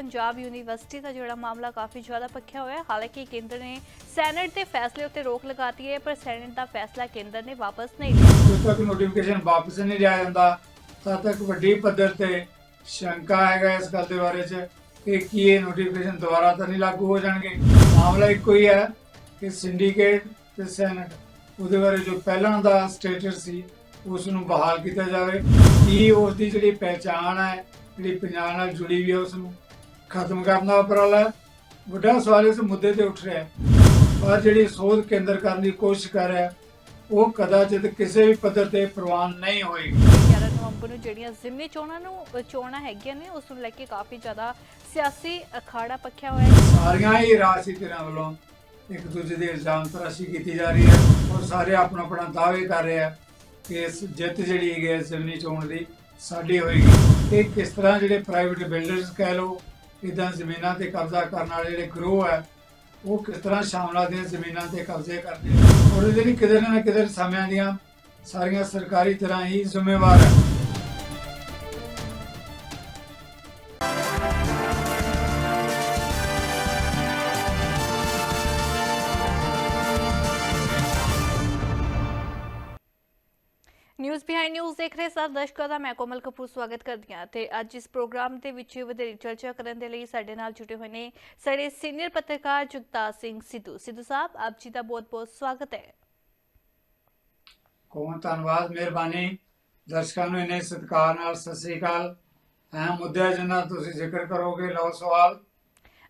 Punjab university ਦਾ ਜਿਹੜਾ ਮਾਮਲਾ ਕਾਫੀ ਜ਼ਿਆਦਾ ਪੱਖਿਆ ਹੋਇਆ ਹਾਲਾਂਕਿ ਕੇਂਦਰ ਨੇ ਸੈਨੇਟ ਦੇ ਫੈਸਲੇ ਉੱਤੇ ਰੋਕ ਲਗਾਤੀ ਹੈ, ਪਰ ਸੈਨੇਟ ਦਾ ਫੈਸਲਾ ਕੇਂਦਰ ਨੇ ਵਾਪਸ ਨਹੀਂ ਲਿਆ। ਜਦੋਂ ਤੱਕ ਨੋਟੀਫਿਕੇਸ਼ਨ ਵਾਪਸ ਨਹੀਂ ਲਿਆ ਜਾਂਦਾ, ਤਦ ਤੱਕ ਵੱਡੀ ਪੱਧਰ ਤੇ ਸ਼ੰਕਾ ਹੈਗਾ ਇਸ ਗੱਲ ਦੇ ਬਾਰੇ ਚ ਕਿ ਕੀ ਇਹ ਨੋਟੀਫਿਕੇਸ਼ਨ ਦੁਬਾਰਾ ਤਾਂ ਨਹੀਂ ਲਾਗੂ ਹੋ ਜਾਣਗੇ। ਮਾਮਲਾ ਇੱਕੋ ਹੀ ਹੈ ਕਿ ਸਿੰਡੀਕੇਟ ਤੇ ਸੈਨੇਟ, ਉਹਦੇ ਬਾਰੇ ਜੋ ਪਹਿਲਾਂ ਦਾ ਸਟੇਟਸ ਸੀ, ਉਸ ਨੂੰ ਬਹਾਲ ਕੀਤਾ ਜਾਵੇ। ਕੀ ਉਸ ਦੀ ਜਿਹੜੀ ਪਹਿਚਾਣ ਹੈ, ਜਿਹੜੀ ਪੰਜਾਬ ਨਾਲ ਜੁੜੀ ਹੋਈ ਹੈ ਉਸ ਨੂੰ ਖਤਮ ਕਰਨ ਦਾ ਉਪਰਾਲਾ। ਵੱਡਾ ਸਵਾਲ ਇਸ ਮੁੱਦੇ ਤੇ ਉੱਠ ਰਿਹਾ ਹੈ। ਪਰ ਜਿਹੜੀ ਸੋਧ ਕੇਂਦਰ ਕਰਨ ਦੀ ਕੋਸ਼ਿਸ਼ ਕਰ ਰਿਹਾ ਉਹ ਕਦਾਚਿਤ ਕਿਸੇ ਵੀ ਪੱਧਰ ਤੇ ਪ੍ਰਵਾਨ ਨਹੀਂ ਹੋਏਗੀ 11 ਨਵੰਬਰ ਨੂੰ ਜਿਹੜੀਆਂ ਜ਼ਿਮਨੀ ਚੋਣਾਂ ਨੂੰ ਚੋਣਾਂ ਹੈਗੀਆਂ ਨੇ ਉਸ ਨੂੰ ਲੈ ਕੇ ਕਾਫੀ ਜ਼ਿਆਦਾ ਸਿਆਸੀ ਅਖਾੜਾ ਪੱਖਿਆ ਹੋਇਆ ਹੈ। ਸਾਰੀਆਂ ਹੀ ਧਿਰਾਂ ਵੱਲੋਂ ਇੱਕ ਦੂਜੇ ਦੇ ਇਲਜ਼ਾਮ ਤਰਾਸ਼ੀ ਕੀਤੀ ਜਾ ਰਹੀ ਹੈ ਔਰ ਸਾਰੇ ਆਪਣਾ ਆਪਣਾ ਦਾਅਵੇ ਕਰ ਰਹੇ ਆ ਕਿ ਇਸ ਜਿੱਤ ਜਿਹੜੀ ਹੈਗੀ ਹੈ ਜ਼ਮਨੀ ਚੋਣ ਦੀ ਸਾਡੀ ਹੋਏਗੀ। ਇਹ ਕਿਸ ਤਰ੍ਹਾਂ ਜਿਹੜੇ ਪ੍ਰਾਈਵੇਟ ਬਿਲਡਰਸ ਕਹਿ ਲਓ ਇਦਾਂ ਜ਼ਮੀਨਾਂ ਤੇ ਕਬਜ਼ਾ ਕਰਨ ਵਾਲੇ ਜਿਹੜੇ ਗਰੋਹ ਹੈ, ਉਹ ਕਿਸ ਤਰ੍ਹਾਂ ਸ਼ਾਮਲਾ ਦੀਆਂ ਜ਼ਮੀਨਾਂ ਤੇ ਕਬਜ਼ੇ ਕਰਦੇ ਔਰ ਇਹਦੇ ਲਈ ਕਿਤੇ ਨਾ ਕਿਤੇ ਸਮਿਆਂ ਦੀਆਂ ਸਾਰੀਆਂ ਸਰਕਾਰੀ ਤਰ੍ਹਾਂ ਹੀ ਜ਼ਿੰਮੇਵਾਰ ਹੈ। ਨਿਊਜ਼ ਨਿਊਜ਼ ਦੇਖ ਰਹੇ ਸਾਰੇ ਦਰਸ਼ਕਾਂ ਦਾ, ਮੈਂ ਕੋਮਲ ਕਪੂਰ ਸਵਾਗਤ ਕਰਦੀ ਹਾਂ ਤੇ ਅੱਜ ਇਸ ਪ੍ਰੋਗਰਾਮ ਦੇ ਵਿੱਚ ਵਧੇਰੀ ਚਰਚਾ ਕਰਨ ਦੇ ਲਈ ਸਾਡੇ ਨਾਲ ਜੁੜੇ ਹੋਏ ਨੇ ਸਾਡੇ ਸੀਨੀਅਰ ਪੱਤਰਕਾਰ ਜਗਤਾਰ ਸਿੰਘ ਸਿੱਧੂ। ਸਿੱਧੂ ਸਾਹਿਬ, ਆਪ ਜੀ ਦਾ ਬਹੁਤ-ਬਹੁਤ ਸਵਾਗਤ ਹੈ। ਕੋਮਲ, ਧੰਨਵਾਦ, ਮਿਹਰਬਾਨੀ। ਦਰਸ਼ਕਾਂ ਨੂੰ ਇਹਨੇ ਸਤਿਕਾਰ ਨਾਲ ਸਤਿ ਸ੍ਰੀ ਅਕਾਲ। ਅਹਿਮ ਮੁੱਦਾ ਜਿੰਨਾ ਤੁਸੀਂ ਜ਼ਿਕਰ ਕਰੋਗੇ, ਲਓ ਸਵਾਲ।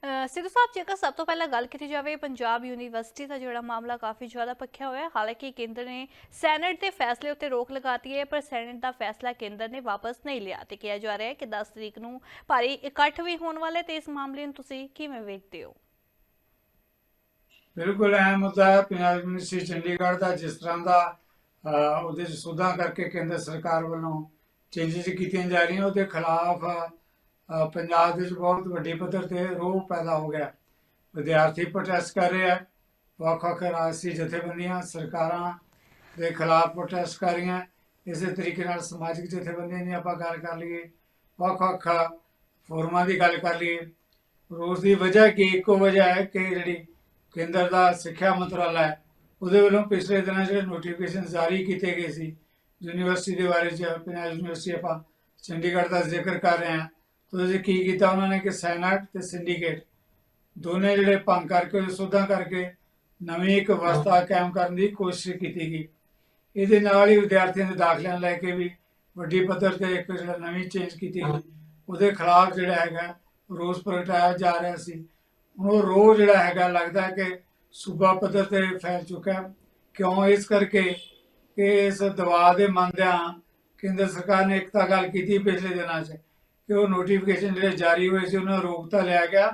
ਸਿੱਧੂ ਸਾਹਿਬ ਜੇਕਰ ਸਭ ਤੋਂ ਪਹਿਲਾਂ ਗੱਲ ਕੀਤੀ ਜਾਵੇ ਪੰਜਾਬ ਯੂਨੀਵਰਸਿਟੀ ਦਾ ਜਿਹੜਾ ਮਾਮਲਾ ਕਾਫੀ ਜ਼ਿਆਦਾ ਪੱਖਿਆ ਹੋਇਆ ਹੈ। ਹਾਲਾਂਕਿ ਕੇਂਦਰ ਨੇ ਸੈਨੇਟ ਦੇ ਫੈਸਲੇ ਉੱਤੇ ਰੋਕ ਲਗਾਤੀ ਹੈ ਪਰ ਸੈਨੇਟ ਦਾ ਫੈਸਲਾ ਕੇਂਦਰ ਨੇ ਵਾਪਸ ਨਹੀਂ ਲਿਆ ਤੇ ਕਿਹਾ ਜਾ ਰਿਹਾ ਹੈ ਕਿ 10 ਤਰੀਕ ਨੂੰ ਭਾਰੀ ਇਕੱਠ ਵੀ ਹੋਣ ਵਾਲਾ ਤੇ ਇਸ ਮਾਮਲੇ ਨੂੰ ਤੁਸੀਂ ਕਿਵੇਂ ਵੇਖਦੇ ਹੋ? ਬਿਲਕੁਲ ਅਹਿਮ ਮੁੱਦਾ ਹੈ। ਪੰਜਾਬ ਯੂਨੀਵਰਸਿਟੀ ਚੰਡੀਗੜ੍ਹ ਦਾ ਜਿਸ ਤਰ੍ਹਾਂ ਦਾ ਅਹ, ਉਹਦੇ ਚ ਸੁਧਾਰ ਕਰਕੇ ਕੇਂਦਰ ਸਰਕਾਰ ਵੱਲੋਂ ਚੇਂਜਸ ਕੀਤੀਆਂ ਜਾ ਰਹੀਆਂ ਉਹਦੇ ਖਿਲਾਫ ਪੰਜਾਬ ਦੇ ਵਿੱਚ ਬਹੁਤ ਵੱਡੀ ਪੱਧਰ ਤੇ ਰੋਹ ਪੈਦਾ ਹੋ ਗਿਆ। ਵਿਦਿਆਰਥੀ ਪ੍ਰੋਟੈਸਟ ਕਰ ਰਹੇ ਆ। ਵੱਖ ਵੱਖ ਰਾਜਸੀ ਜਥੇਬੰਦੀਆਂ, ਸਰਕਾਰਾਂ ਦੇ ਖਿਲਾਫ ਪ੍ਰੋਟੈਸਟ ਕਰ ਰਹੀਆਂ। ਇਸੇ ਤਰੀਕੇ ਨਾਲ ਸਮਾਜਿਕ ਜਥੇਬੰਦੀਆਂ ਦੀ ਆਪਾਂ ਗੱਲ ਕਰ ਲਈਏ। ਵੱਖ ਵੱਖ ਫੋਰਮਾਂ ਦੀ ਗੱਲ ਕਰ ਲਈਏ। ਰੋਸ ਦੀ ਵਜ੍ਹਾ ਕੀ? ਇੱਕੋ ਵਜ੍ਹਾ ਹੈ ਕਿ ਜਿਹੜੀ ਕੇਂਦਰ ਦਾ ਸਿੱਖਿਆ ਮੰਤਰਾਲਾ ਹੈ, ਉਹਦੇ ਵੱਲੋਂ ਪਿਛਲੇ ਦਿਨਾਂ ਜਿਹੜੇ ਨੋਟੀਫਿਕੇਸ਼ਨ ਜਾਰੀ ਕੀਤੇ ਗਏ ਸੀ। ਯੂਨੀਵਰਸਿਟੀ ਦੇ ਬਾਰੇ ਚ, ਪੰਜਾਬ ਯੂਨੀਵਰਸਿਟੀ ਆਪਾਂ ਚੰਡੀਗੜ੍ਹ ਦਾ ਜ਼ਿਕਰ ਕਰ ਰਹੇ ਹਾਂ। ਤਾਂ ਉਹਦੇ 'ਚ ਕੀ ਕੀਤਾ ਉਹਨਾਂ ਨੇ ਕਿ ਸੈਨੇਟ ਤੇ ਸਿੰਡੀਕੇਟ ਦੋਨੇ ਜਿਹੜੇ ਭੰਗ ਕਰਕੇ ਸੋਧਾਂ ਕਰਕੇ ਨਵੀਂ ਇੱਕ ਅਵਸਥਾ ਕਾਇਮ ਕਰਨ ਦੀ ਕੋਸ਼ਿਸ਼ ਕੀਤੀ ਗਈ। ਇਹਦੇ ਨਾਲ ਹੀ ਵਿਦਿਆਰਥੀਆਂ ਦੇ ਦਾਖਲਿਆਂ ਲੈ ਕੇ ਵੀ ਵੱਡੀ ਪੱਧਰ ਤੇ ਇੱਕ ਜਿਹੜਾ ਨਵੀਂ ਚੇਂਜ ਕੀਤੀ ਗਈ। ਉਹਦੇ ਖਿਲਾਫ ਜਿਹੜਾ ਹੈਗਾ ਰੋਸ ਪ੍ਰਗਟਾਇਆ ਜਾ ਰਿਹਾ ਸੀ। ਹੁਣ ਉਹ ਰੋਹ ਜਿਹੜਾ ਹੈਗਾ ਲੱਗਦਾ ਹੈ ਕਿ ਸੂਬਾ ਪੱਧਰ ਤੇ ਫੈਲ ਚੁੱਕਾ ਹੈ। ਕਿਉਂ? ਇਸ ਕਰਕੇ ਕਿ ਇਸ ਦਬਾਅ ਦੇ ਮੰਨਦਿਆਂ ਕੇਂਦਰ ਸਰਕਾਰ ਨੇ ਇੱਕ ਤਾਂ ਗੱਲ ਕੀਤੀ ਪਿਛਲੇ ਦਿਨਾਂ 'ਚ। ਕਿ ਉਹ ਨੋਟੀਫਿਕੇਸ਼ਨ ਜਿਹੜੇ ਜਾਰੀ ਹੋਏ ਸੀ, ਉਹਨਾਂ ਨੂੰ ਰੋਕ ਤਾਂ ਲਿਆ ਗਿਆ,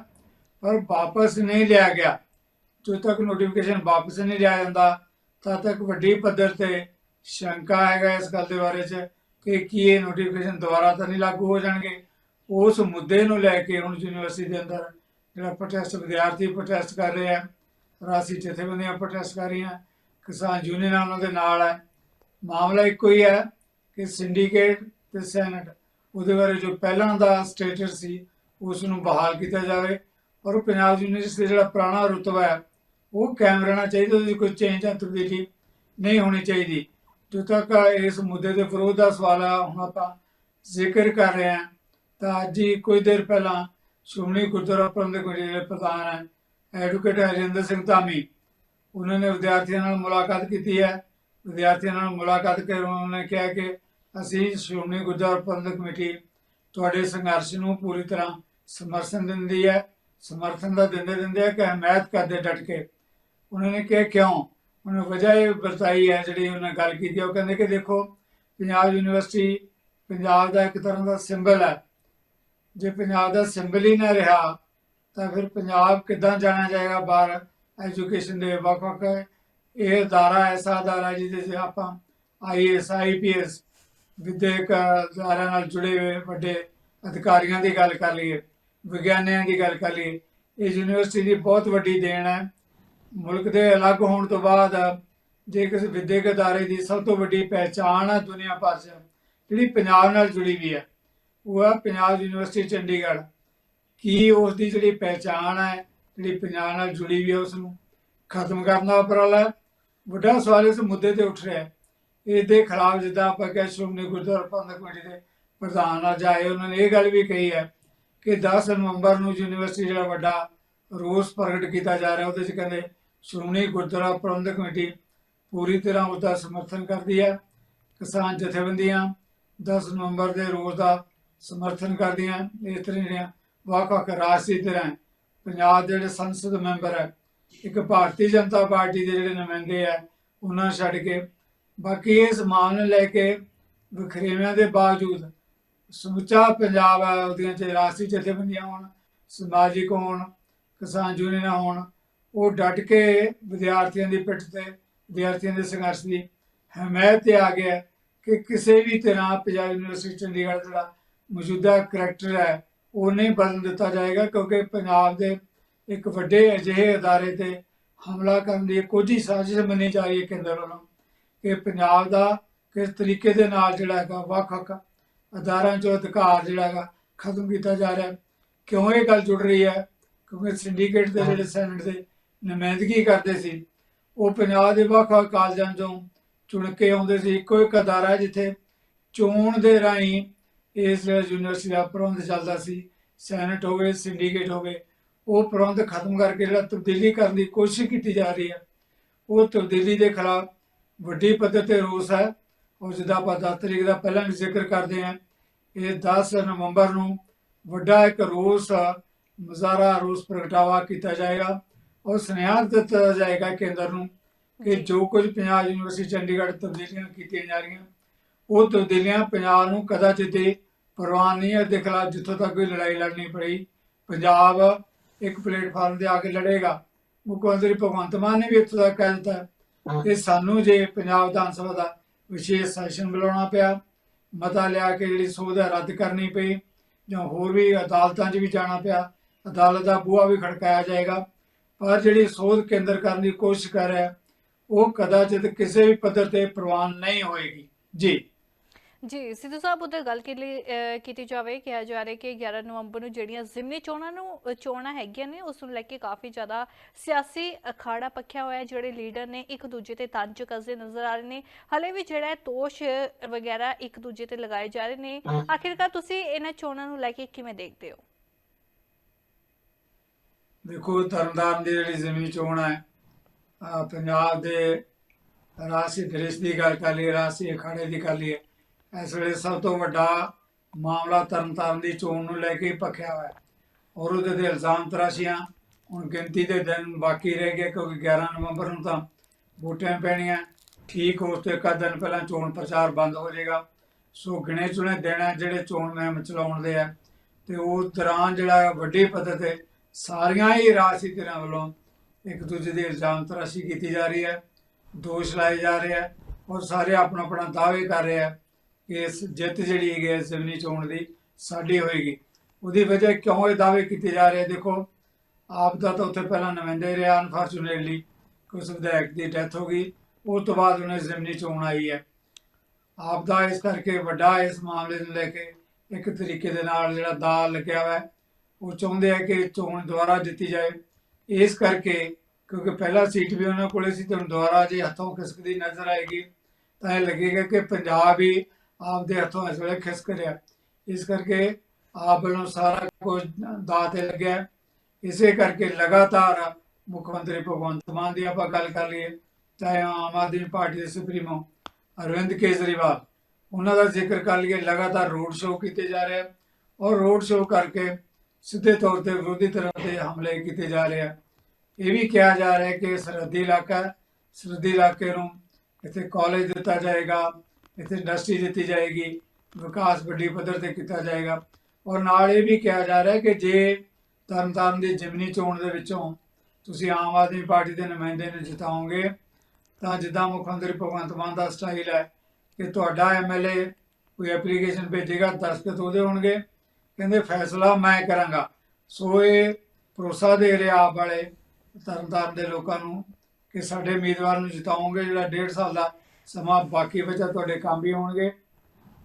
ਪਰ ਵਾਪਸ ਨਹੀਂ ਲਿਆ ਗਿਆ। ਜਦੋਂ ਤੱਕ ਨੋਟੀਫਿਕੇਸ਼ਨ ਵਾਪਸ ਨਹੀਂ ਲਿਆ ਜਾਂਦਾ, ਤਦ ਤੱਕ ਵੱਡੀ ਪੱਧਰ ਤੇ ਸ਼ੰਕਾ ਹੈਗਾ ਇਸ ਗੱਲ ਦੇ ਬਾਰੇ 'ਚ ਕਿ ਕੀ ਇਹ ਨੋਟੀਫਿਕੇਸ਼ਨ ਦੁਬਾਰਾ ਤਾਂ ਨਹੀਂ ਲਾਗੂ ਹੋ ਜਾਣਗੇ। ਉਸ ਮੁੱਦੇ ਨੂੰ ਲੈ ਕੇ ਹੁਣ ਯੂਨੀਵਰਸਿਟੀ ਦੇ ਅੰਦਰ ਜਿਹੜਾ ਪ੍ਰੋਟੈਸਟ ਵਿਦਿਆਰਥੀ ਪ੍ਰੋਟੈਸਟ ਕਰ ਰਹੇ ਆ, ਰਾਸੀ ਜਥੇਬੰਦੀਆਂ ਪ੍ਰੋਟੈਸਟ ਕਰ ਰਹੀਆਂ, ਕਿਸਾਨ ਯੂਨੀਅਨ ਉਹਨਾਂ ਦੇ ਨਾਲ ਹੈ ਮਾਮਲਾ ਇੱਕੋ ਹੀ ਹੈ ਕਿ ਸਿੰਡੀਕੇਟ ਤੇ ਸੈਨੇਟ ਉਹਦੇ ਬਾਰੇ ਜੋ ਪਹਿਲਾਂ ਦਾ ਸਟੇਟਸ ਸੀ ਉਸ ਨੂੰ ਬਹਾਲ ਕੀਤਾ ਜਾਵੇ। ਔਰ ਪੰਜਾਬ ਯੂਨੀਵਰਸਿਟੀ ਦਾ ਜਿਹੜਾ ਪੁਰਾਣਾ ਰੁਤਬਾ ਹੈ, ਉਹ ਕਾਇਮ ਰਹਿਣਾ ਚਾਹੀਦਾ, ਉਹਦੀ ਕੋਈ ਚੇਂਜ ਜਾਂ ਤਬਦੀਲੀ ਨਹੀਂ ਹੋਣੀ ਚਾਹੀਦੀ। ਜਦੋਂ ਤੱਕ ਇਸ ਮੁੱਦੇ ਦੇ ਵਿਰੋਧ ਦਾ ਸਵਾਲ ਆ, ਹੁਣ ਆਪਾਂ ਜ਼ਿਕਰ ਕਰ ਰਹੇ ਹਾਂ, ਤਾਂ ਅੱਜ ਹੀ ਕੁਝ ਦੇਰ ਪਹਿਲਾਂ ਸ਼੍ਰੋਮਣੀ ਗੁਰਦੁਆਰਾ ਪ੍ਰਬੰਧਕ ਕਮੇਟੀ ਦੇ ਪ੍ਰਧਾਨ ਹੈ ਐਡਵੋਕੇਟ ਹਰਿੰਦਰ ਸਿੰਘ ਧਾਮੀ, ਉਹਨਾਂ ਨੇ ਵਿਦਿਆਰਥੀਆਂ ਨਾਲ ਮੁਲਾਕਾਤ ਕੀਤੀ ਹੈ। ਵਿਦਿਆਰਥੀਆਂ ਨਾਲ ਮੁਲਾਕਾਤ ਕਰ ਉਹਨਾਂ ਨੇ ਕਿਹਾ ਕਿ ਅਸੀਂ ਸ਼੍ਰੋਮਣੀ ਗੁਰਦੁਆਰਾ ਪ੍ਰਬੰਧਕ ਕਮੇਟੀ ਤੁਹਾਡੇ ਸੰਘਰਸ਼ ਨੂੰ ਪੂਰੀ ਤਰ੍ਹਾਂ ਸਮਰਥਨ ਦਿੰਦੀ ਹੈ, ਸਮਰਥਨ ਦਾ ਦਿੰਦੇ ਦਿੰਦੇ ਹੈ ਕਿ ਹਮਾਇਤ ਕਰਦੇ ਡਟ ਕੇ। ਉਹਨਾਂ ਨੇ ਕਿਹਾ, ਕਿਉਂ? ਉਹਨਾਂ ਵਜ੍ਹਾ ਇਹ ਵਰਤਾਈ ਹੈ, ਜਿਹੜੀ ਉਹਨਾਂ ਗੱਲ ਕੀਤੀ ਉਹ ਕਹਿੰਦੇ ਕਿ ਦੇਖੋ, ਪੰਜਾਬ ਯੂਨੀਵਰਸਿਟੀ ਪੰਜਾਬ ਦਾ ਇੱਕ ਤਰ੍ਹਾਂ ਦਾ ਸਿੰਬਲ ਹੈ। ਜੇ ਪੰਜਾਬ ਦਾ ਸਿੰਬਲ ਹੀ ਨਾ ਰਿਹਾ, ਤਾਂ ਫਿਰ ਪੰਜਾਬ ਕਿੱਦਾਂ ਜਾਣਾ ਜਾਏਗਾ ਬਾਹਰ? ਐਜੂਕੇਸ਼ਨ ਦੇ ਵੱਖ ਵੱਖ ਇਹ ਅਦਾਰਾ, ਐਸਾ ਅਦਾਰਾ ਜਿਹਦੇ 'ਚ ਆਪਾਂ ਆਈਐਸ ਆਈਪੀਐਸ ਵਿਦਿਅਕ ਅਦਾਰਿਆਂ ਨਾਲ ਜੁੜੇ ਹੋਏ ਵੱਡੇ ਅਧਿਕਾਰੀਆਂ ਦੀ ਗੱਲ ਕਰ ਲਈਏ, ਵਿਗਿਆਨੀਆਂ ਦੀ ਗੱਲ ਕਰ ਲਈਏ ਇਹ ਯੂਨੀਵਰਸਿਟੀ ਦੀ ਬਹੁਤ ਵੱਡੀ ਦੇਣ ਹੈ। ਮੁਲਕ ਦੇ ਅਲੱਗ ਹੋਣ ਤੋਂ ਬਾਅਦ ਜੇ ਕਿਸੇ ਵਿਦਿਅਕ ਅਦਾਰੇ ਦੀ ਸਭ ਤੋਂ ਵੱਡੀ ਪਹਿਚਾਣ ਹੈ ਦੁਨੀਆ ਭਰ 'ਚ, ਜਿਹੜੀ ਪੰਜਾਬ ਨਾਲ ਜੁੜੀ ਵੀ ਹੈ, ਉਹ ਹੈ ਪੰਜਾਬ ਯੂਨੀਵਰਸਿਟੀ ਚੰਡੀਗੜ੍ਹ। ਕੀ ਉਸ ਦੀ ਜਿਹੜੀ ਪਹਿਚਾਣ ਹੈ, ਜਿਹੜੀ ਪੰਜਾਬ ਨਾਲ ਜੁੜੀ ਵੀ ਹੈ ਉਸ ਨੂੰ ਖਤਮ ਕਰਨ ਦਾ ਉਪਰਾਲਾ ਵੱਡਾ ਸਵਾਲ ਇਸ ਮੁੱਦੇ ਤੇ ਉੱਠ ਰਿਹਾ ਹੈ। ਇਹਦੇ ਖਿਲਾਫ ਜਿੱਦਾਂ ਆਪਾਂ ਕਹਿ ਸ਼੍ਰੋਮਣੀ ਗੁਰਦੁਆਰਾ ਪ੍ਰਬੰਧਕ ਕਮੇਟੀ ਦੇ ਪ੍ਰਧਾਨ ਅੱਜ ਆਏ, ਉਹਨਾਂ ਨੇ ਇਹ ਗੱਲ ਵੀ ਕਹੀ ਹੈ ਕਿ 10 ਨਵੰਬਰ ਨੂੰ ਯੂਨੀਵਰਸਿਟੀ ਜਿਹੜਾ ਵੱਡਾ ਰੋਸ ਪ੍ਰਗਟ ਕੀਤਾ ਜਾ ਰਿਹਾ, ਉਹਦੇ 'ਚ ਕਹਿੰਦੇ ਸ਼੍ਰੋਮਣੀ ਗੁਰਦੁਆਰਾ ਪ੍ਰਬੰਧਕ ਕਮੇਟੀ ਪੂਰੀ ਤਰ੍ਹਾਂ ਉਹਦਾ ਸਮਰਥਨ ਕਰਦੀ ਹੈ, ਕਿਸਾਨ ਜਥੇਬੰਦੀਆਂ 10 ਨਵੰਬਰ ਦੇ ਰੋਸ ਦਾ ਸਮਰਥਨ ਕਰਦੀਆਂ, ਇਸ ਤਰ੍ਹਾਂ ਜਿਹੜੀਆਂ ਵੱਖ-ਵੱਖ ਰਾਜਸੀ ਧਿਰਾਂ ਪੰਜਾਬ ਦੇ ਜਿਹੜੇ ਸੰਸਦ ਮੈਂਬਰ ਹੈ, ਇੱਕ ਭਾਰਤੀ ਜਨਤਾ ਪਾਰਟੀ ਦੇ ਜਿਹੜੇ ਨੁਮਾਇੰਦੇ ਹੈ, ਉਹਨਾਂ ਨੂੰ ਛੱਡ ਕੇ ਬਾਕੀ ਇਹ ਸਮਾਨ ਨੂੰ ਲੈ ਕੇ ਵਖਰੇਵਿਆਂ ਦੇ ਬਾਵਜੂਦ ਸਮੁੱਚਾ ਪੰਜਾਬ ਹੈ, ਉਹਦੀਆਂ ਚ ਰਾਸ਼ਟਰੀ ਜਥੇਬੰਦੀਆਂ ਹੋਣ, ਸਮਾਜਿਕ ਹੋਣ, ਕਿਸਾਨ ਯੂਨੀਅਨਾਂ ਹੋਣ, ਉਹ ਡਟ ਕੇ ਵਿਦਿਆਰਥੀਆਂ ਦੀ ਪਿੱਠ ਤੇ, ਵਿਦਿਆਰਥੀਆਂ ਦੇ ਸੰਘਰਸ਼ ਦੀ ਹਮਾਇਤ ਤੇ ਆ ਗਿਆ ਕਿ ਕਿਸੇ ਵੀ ਤਰ੍ਹਾਂ ਪੰਜਾਬ ਯੂਨੀਵਰਸਿਟੀ ਚੰਡੀਗੜ੍ਹ ਦਾ ਜਿਹੜਾ ਮੌਜੂਦਾ ਕਰੈਕਟਰ ਹੈ, ਉਹ ਨਹੀਂ ਬਦਲ ਦਿੱਤਾ ਜਾਏਗਾ ਕਿਉਂਕਿ ਪੰਜਾਬ ਦੇ ਇੱਕ ਵੱਡੇ ਅਜਿਹੇ ਅਦਾਰੇ ਤੇ ਹਮਲਾ ਕਰਨ ਦੀ ਕੋਝੀ ਸਾਜ਼ਿਸ਼ ਮੰਨੀ ਜਾ ਰਹੀ ਹੈ ਕੇਂਦਰ ਵੱਲੋਂ। ਕਿ ਪੰਜਾਬ ਦਾ ਕਿਸ ਤਰੀਕੇ ਦੇ ਨਾਲ ਜਿਹੜਾ ਹੈਗਾ ਵੱਖ-ਵੱਖ ਅਦਾਰਾਂ ਚੋਂ ਅਧਿਕਾਰ ਜਿਹੜਾ ਹੈਗਾ ਖਤਮ ਕੀਤਾ ਜਾ ਰਿਹਾ ਕਿਉਂ ਇਹ ਗੱਲ ਜੁੜ ਰਹੀ ਹੈ? ਕਿਉਂਕਿ ਸਿੰਡੀਕੇਟ ਦੇ ਜਿਹੜੇ ਸੈਨੇਟ ਦੇ ਨੁਮਾਇੰਦਗੀ ਕਰਦੇ ਸੀ, ਉਹ ਪੰਜਾਬ ਦੇ ਵੱਖ-ਵੱਖ ਕਾਲਜਾਂ ਚੋਂ ਚੁਣ ਕੇ ਆਉਂਦੇ ਸੀ। ਇੱਕੋ ਇੱਕ ਅਦਾਰਾ ਹੈ ਜਿੱਥੇ ਚੋਣ ਦੇ ਰਾਹੀਂ ਇਸ ਯੂਨੀਵਰਸਿਟੀ ਦਾ ਪ੍ਰਬੰਧ ਚੱਲਦਾ ਸੀ। ਸੈਨੇਟ ਹੋਵੇ ਸਿੰਡੀਕੇਟ ਹੋਵੇ ਉਹ ਪ੍ਰਬੰਧ ਖਤਮ ਕਰਕੇ ਜਿਹੜਾ ਤਬਦੀਲੀ ਕਰਨ ਦੀ ਕੋਸ਼ਿਸ਼ ਕੀਤੀ ਜਾ ਰਹੀ ਹੈ, ਉਹ ਤਬਦੀਲੀ ਦੇ ਖਿਲਾਫ ਵੱਡੀ ਪੱਧਰ ਤੇ ਰੋਸ ਹੈ। ਔਰ ਜਿੱਦਾਂ ਆਪਾਂ 10 ਤਰੀਕ ਦਾ ਪਹਿਲਾਂ ਵੀ ਜ਼ਿਕਰ ਕਰਦੇ ਹਾਂ ਇਹ 10 ਨਵੰਬਰ ਨੂੰ ਵੱਡਾ ਇੱਕ ਰੋਸ ਮੁਜ਼ਾਹਰਾ ਰੋਸ ਪ੍ਰਗਟਾਵਾ ਕੀਤਾ ਜਾਏਗਾ। ਔਰ ਸੁਨੇਹਾ ਦਿੱਤਾ ਜਾਏਗਾ ਕੇਂਦਰ ਨੂੰ ਕਿ ਜੀ। ਕੁਝ ਪੰਜਾਬ ਯੂਨੀਵਰਸਿਟੀ ਚੰਡੀਗੜ੍ਹ ਤਬਦੀਲੀਆਂ ਕੀਤੀਆਂ ਜਾ ਰਹੀਆਂ ਉਹ ਤਬਦੀਲੀਆਂ ਪੰਜਾਬ ਨੂੰ ਕਦਾਚਿਤ ਹੀ ਪ੍ਰਵਾਨ ਨਹੀਂ ਹੈ। ਦੇ ਖਿਲਾਫ ਜਿੱਥੋਂ ਤੱਕ ਕੋਈ ਲੜਾਈ ਲੜਨੀ ਪਈ ਪੰਜਾਬ ਇੱਕ ਪਲੇਟਫਾਰਮ ਤੇ ਆ ਕੇ ਲੜੇਗਾ। ਮੁੱਖ ਮੰਤਰੀ ਭਗਵੰਤ ਮਾਨ ਨੇ ਵੀ ਇੱਥੋਂ ਤੱਕ ਕਹਿ ਦਿੱਤਾ ਕਿ ਸਾਨੂੰ ਜੇ ਪੰਜਾਬ ਵਿਧਾਨ ਸਭਾ ਦਾ ਵਿਸ਼ੇਸ਼ ਸੈਸ਼ਨ ਬੁਲਾਉਣਾ ਪਿਆ, ਮਤਾ ਲਿਆ ਕੇ ਜਿਹੜੀ ਸੋਧ ਹੈ ਰੱਦ ਕਰਨੀ ਪਈ, ਜਾਂ ਹੋਰ ਵੀ ਅਦਾਲਤਾਂ 'ਚ ਵੀ ਜਾਣਾ ਪਿਆ, ਅਦਾਲਤ ਦਾ ਬੂਹਾ ਵੀ ਖੜਕਾਇਆ ਜਾਏਗਾ, ਪਰ ਜਿਹੜੀ ਸੋਧ ਕੇਂਦਰ ਕਰਨ ਦੀ ਕੋਸ਼ਿਸ਼ ਕਰ ਰਿਹਾ, ਉਹ ਕਦਾਚਿਤ ਕਿਸੇ ਵੀ ਪੱਧਰ ਤੇ ਪ੍ਰਵਾਨ ਨਹੀਂ ਹੋਏਗੀ। ਜੀ। ਜੀ ਸਿੱਧੂ ਸਾਹਿਬ ਉਧਰ ਗੱਲ ਕੀ ਲਈ ਕੀਤੀ ਜਾਵੇ ਕਿਹਾ ਜਾ ਰਿਹਾ ਕਿ 11 ਨਵੰਬਰ ਨੂੰ ਜਿਹੜੀਆਂ ਜ਼ਿਮਨੀ ਚੋਣਾਂ ਨੂੰ ਚੋਣਾਂ ਹੈਗੀਆਂ ਨੇ ਉਸ ਨੂੰ ਲੈ ਕੇ ਕਾਫੀ ਜ਼ਿਆਦਾ ਸਿਆਸੀ ਅਖਾੜਾ ਪੱਖਿਆ ਹੋਇਆ ਹੈ। ਜਿਹੜੇ ਲੀਡਰ ਨੇ ਇੱਕ ਦੂਜੇ ਤੇ ਤੰਜ ਕੱਸਦੇ ਨਜ਼ਰ ਆ ਰਹੇ ਨੇ। ਹਲੇ ਵੀ ਜਿਹੜਾ ਤੋਸ਼ ਵਗੈਰਾ ਇੱਕ ਦੂਜੇ ਤੇ ਲਗਾਏ ਜਾ ਰਹੇ ਨੇ। ਆਖਿਰਕਾਰ ਤੁਸੀਂ ਇਹਨਾਂ ਚੋਣਾਂ ਨੂੰ ਲੈ ਕੇ ਕਿਵੇਂ ਦੇਖਦੇ ਹੋ? ਦੇਖੋ ਤਰਨਤਾਰਨ ਦੀ ਜਿਹੜੀ ਜ਼ਮੀਨੀ ਚੋਣ ਹੈ ਪੰਜਾਬ ਦੇ ਰਾਸ਼ਟਰੀ ਦ੍ਰਿਸ਼ ਦੀ ਗੱਲ ਕਰ ਲਈ ਰਾਸ਼ਟਰੀ ਅਖਾੜੇ ਦੀ ਕਰ ਲਈ ਇਸ ਵੇਲੇ ਸਭ ਤੋਂ ਵੱਡਾ ਮਾਮਲਾ ਤਰਨਤਾਰਨ ਦੀ ਚੋਣ ਨੂੰ ਲੈ ਕੇ ਪੱਖਿਆ ਹੋਇਆ ਔਰ ਉਹਦੇ ਤੇ ਇਲਜ਼ਾਮ ਤਰਾਸ਼ੀਆਂ, ਹੁਣ ਗਿਣਤੀ ਦੇ ਦਿਨ ਬਾਕੀ ਰਹਿ ਗਏ ਕਿਉਂਕਿ 11 ਨਵੰਬਰ ਨੂੰ ਤਾਂ ਵੋਟਾਂ ਪੈਣੀਆਂ। ਠੀਕ ਉਸ ਤੋਂ ਇੱਕ ਅੱਧ ਦਿਨ ਪਹਿਲਾਂ ਚੋਣ ਪ੍ਰਚਾਰ ਬੰਦ ਹੋ ਜਾਏਗਾ। ਸੋ ਗਿਣੇ ਚੁਣੇ ਦਿਨ ਹੈ ਜਿਹੜੇ ਚੋਣ ਮੁਹਿੰਮ ਚਲਾਉਣ ਦੇ ਆ। ਤੇ ਉਹ ਦੌਰਾਨ ਜਿਹੜਾ ਹੈ ਵੱਡੀ ਪੱਧਰ ਤੇ ਸਾਰੀਆਂ ਹੀ ਰਾਜਸੀ ਧਿਰਾਂ ਵੱਲੋਂ ਇੱਕ ਦੂਜੇ ਦੇ ਇਲਜ਼ਾਮ ਤਰਾਸ਼ੀ ਕੀਤੀ ਜਾ ਰਹੀ ਹੈ। ਦੋਸ਼ ਲਾਏ ਜਾ ਰਹੇ ਹੈ ਔਰ ਸਾਰੇ ਆਪਣਾ ਆਪਣਾ ਦਾਅਵੇ ਕਰ ਰਹੇ ਹੈ। ਇਸ ਜਿੱਤ ਜਿਹੜੀ ਹੈਗੀ ਹੈ ਜ਼ਮਨੀ ਚੋਣ ਦੀ ਸਾਡੀ ਹੋਏਗੀ। ਉਹਦੀ ਵਜ੍ਹਾ ਕਿਉਂ ਇਹ ਦਾਅਵੇ ਕੀਤੇ ਜਾ ਰਹੇ? ਦੇਖੋ, ਆਪ ਦਾ ਤਾਂ ਉੱਥੇ ਪਹਿਲਾਂ ਨੁਮਾਇੰਦਾ ਹੀ ਰਿਹਾ ਅਨਫੋਰਚੂਨੇਟਲੀ ਕੁਝ ਵਿਧਾਇਕ ਦੀ ਡੈਥ ਹੋ ਗਈ। ਉਸ ਤੋਂ ਬਾਅਦ ਉਹਨੇ ਜ਼ਿਮਨੀ ਚੋਣ ਆਈ ਹੈ। ਆਪ ਦਾ ਇਸ ਕਰਕੇ ਵੱਡਾ ਇਸ ਮਾਮਲੇ ਨੂੰ ਲੈ ਕੇ ਇੱਕ ਤਰੀਕੇ ਦੇ ਨਾਲ ਜਿਹੜਾ ਦਾ ਲੱਗਿਆ ਹੋਇਆ ਉਹ ਚਾਹੁੰਦੇ ਆ ਕਿ ਚੋਣ ਦੁਬਾਰਾ ਦਿੱਤੀ ਜਾਏ। ਇਸ ਕਰਕੇ ਕਿਉਂਕਿ ਪਹਿਲਾ ਸੀਟ ਵੀ ਉਹਨਾਂ ਕੋਲੇ ਸੀ ਤੇ ਹੁਣ ਦੁਬਾਰਾ ਜੇ ਹੱਥੋਂ ਖਿਸਕਦੀ ਨਜ਼ਰ ਆਏਗੀ, ਤਾਂ ਇਹ ਲੱਗੇਗਾ ਕਿ ਪੰਜਾਬ ਹੀ ਆਪ ਦੇ ਹੱਥੋਂ ਇਸ ਵੇਲੇ ਖਿਸਕ ਰਿਹਾ। ਇਸ ਕਰਕੇ ਆਪ ਵੱਲੋਂ ਸਾਰਾ ਕੁਝ ਦਾਅ ਤੇ ਲੱਗਿਆ। ਇਸੇ ਕਰਕੇ ਲਗਾਤਾਰ ਮੁੱਖ ਮੰਤਰੀ ਭਗਵੰਤ ਮਾਨ ਦੀ ਆਪਾਂ ਗੱਲ ਕਰ ਲਈਏ, ਚਾਹੇ ਆਮ ਆਦਮੀ ਪਾਰਟੀ ਦੇ ਸੁਪਰੀਮੋ ਅਰਵਿੰਦ ਕੇਜਰੀਵਾਲ, ਉਹਨਾਂ ਦਾ ਜ਼ਿਕਰ ਕਰ ਲਈਏ, ਲਗਾਤਾਰ ਰੋਡ ਸ਼ੋਅ ਕੀਤੇ ਜਾ ਰਹੇ ਔਰ ਰੋਡ ਸ਼ੋਅ ਕਰਕੇ ਸਿੱਧੇ ਤੌਰ ਤੇ ਵਿਰੋਧੀ ਤਰ੍ਹਾਂ ਤੇ ਹਮਲੇ ਕੀਤੇ ਜਾ ਰਹੇ ਆ। ਇਹ ਵੀ ਕਿਹਾ ਜਾ ਰਿਹਾ ਕਿ ਸਰਹੱਦੀ ਇਲਾਕਾ ਸਰਹੱਦੀ ਇਲਾਕੇ ਨੂੰ ਇੱਥੇ ਕਾਲਜ ਦਿੱਤਾ ਜਾਏਗਾ। ਇੱਥੇ ਇੰਡਸਟਰੀ ਦਿੱਤੀ ਜਾਏਗੀ, ਵਿਕਾਸ ਵੱਡੀ ਪੱਧਰ ਤੇ ਕੀਤਾ ਜਾਏਗਾ। ਔਰ ਨਾਲ ਇਹ ਵੀ ਕਿਹਾ ਜਾ ਰਿਹਾ ਕਿ ਜੇ ਤਰਨਤਾਰਨ ਦੀ ਜਿਮਨੀ ਚੋਣ ਦੇ ਵਿੱਚੋਂ ਤੁਸੀਂ ਆਮ ਆਦਮੀ ਪਾਰਟੀ ਦੇ ਨੁਮਾਇੰਦੇ ਨੂੰ ਜਿਤਾਓਗੇ, ਤਾਂ ਜਿੱਦਾਂ ਮੁੱਖ ਮੰਤਰੀ ਭਗਵੰਤ ਮਾਨ ਦਾ ਸਟਾਈਲ ਹੈ ਕਿ ਤੁਹਾਡਾ ਐਮਐਲਏ ਕੋਈ ਐਪਲੀਕੇਸ਼ਨ ਭੇਜੇਗਾ ਦਸਤਖਤ ਉਹਦੇ ਹੋਣਗੇ। ਕਹਿੰਦੇ ਫੈਸਲਾ ਮੈਂ ਕਰਾਂਗਾ। ਸੋ ਇਹ ਭਰੋਸਾ ਦੇ ਰਿਹਾ ਆਪ ਵਾਲੇ ਤਰਨਤਾਰਨ ਦੇ ਲੋਕਾਂ ਨੂੰ ਕਿ ਸਾਡੇ ਉਮੀਦਵਾਰ ਨੂੰ ਜਿਤਾਉਂਗੇ ਜਿਹੜਾ ਡੇਢ ਸਾਲ ਦਾ ਸਮਾਂ ਬਾਕੀ ਬਚਾ ਤੁਹਾਡੇ ਕੰਮ ਵੀ ਹੋਣਗੇ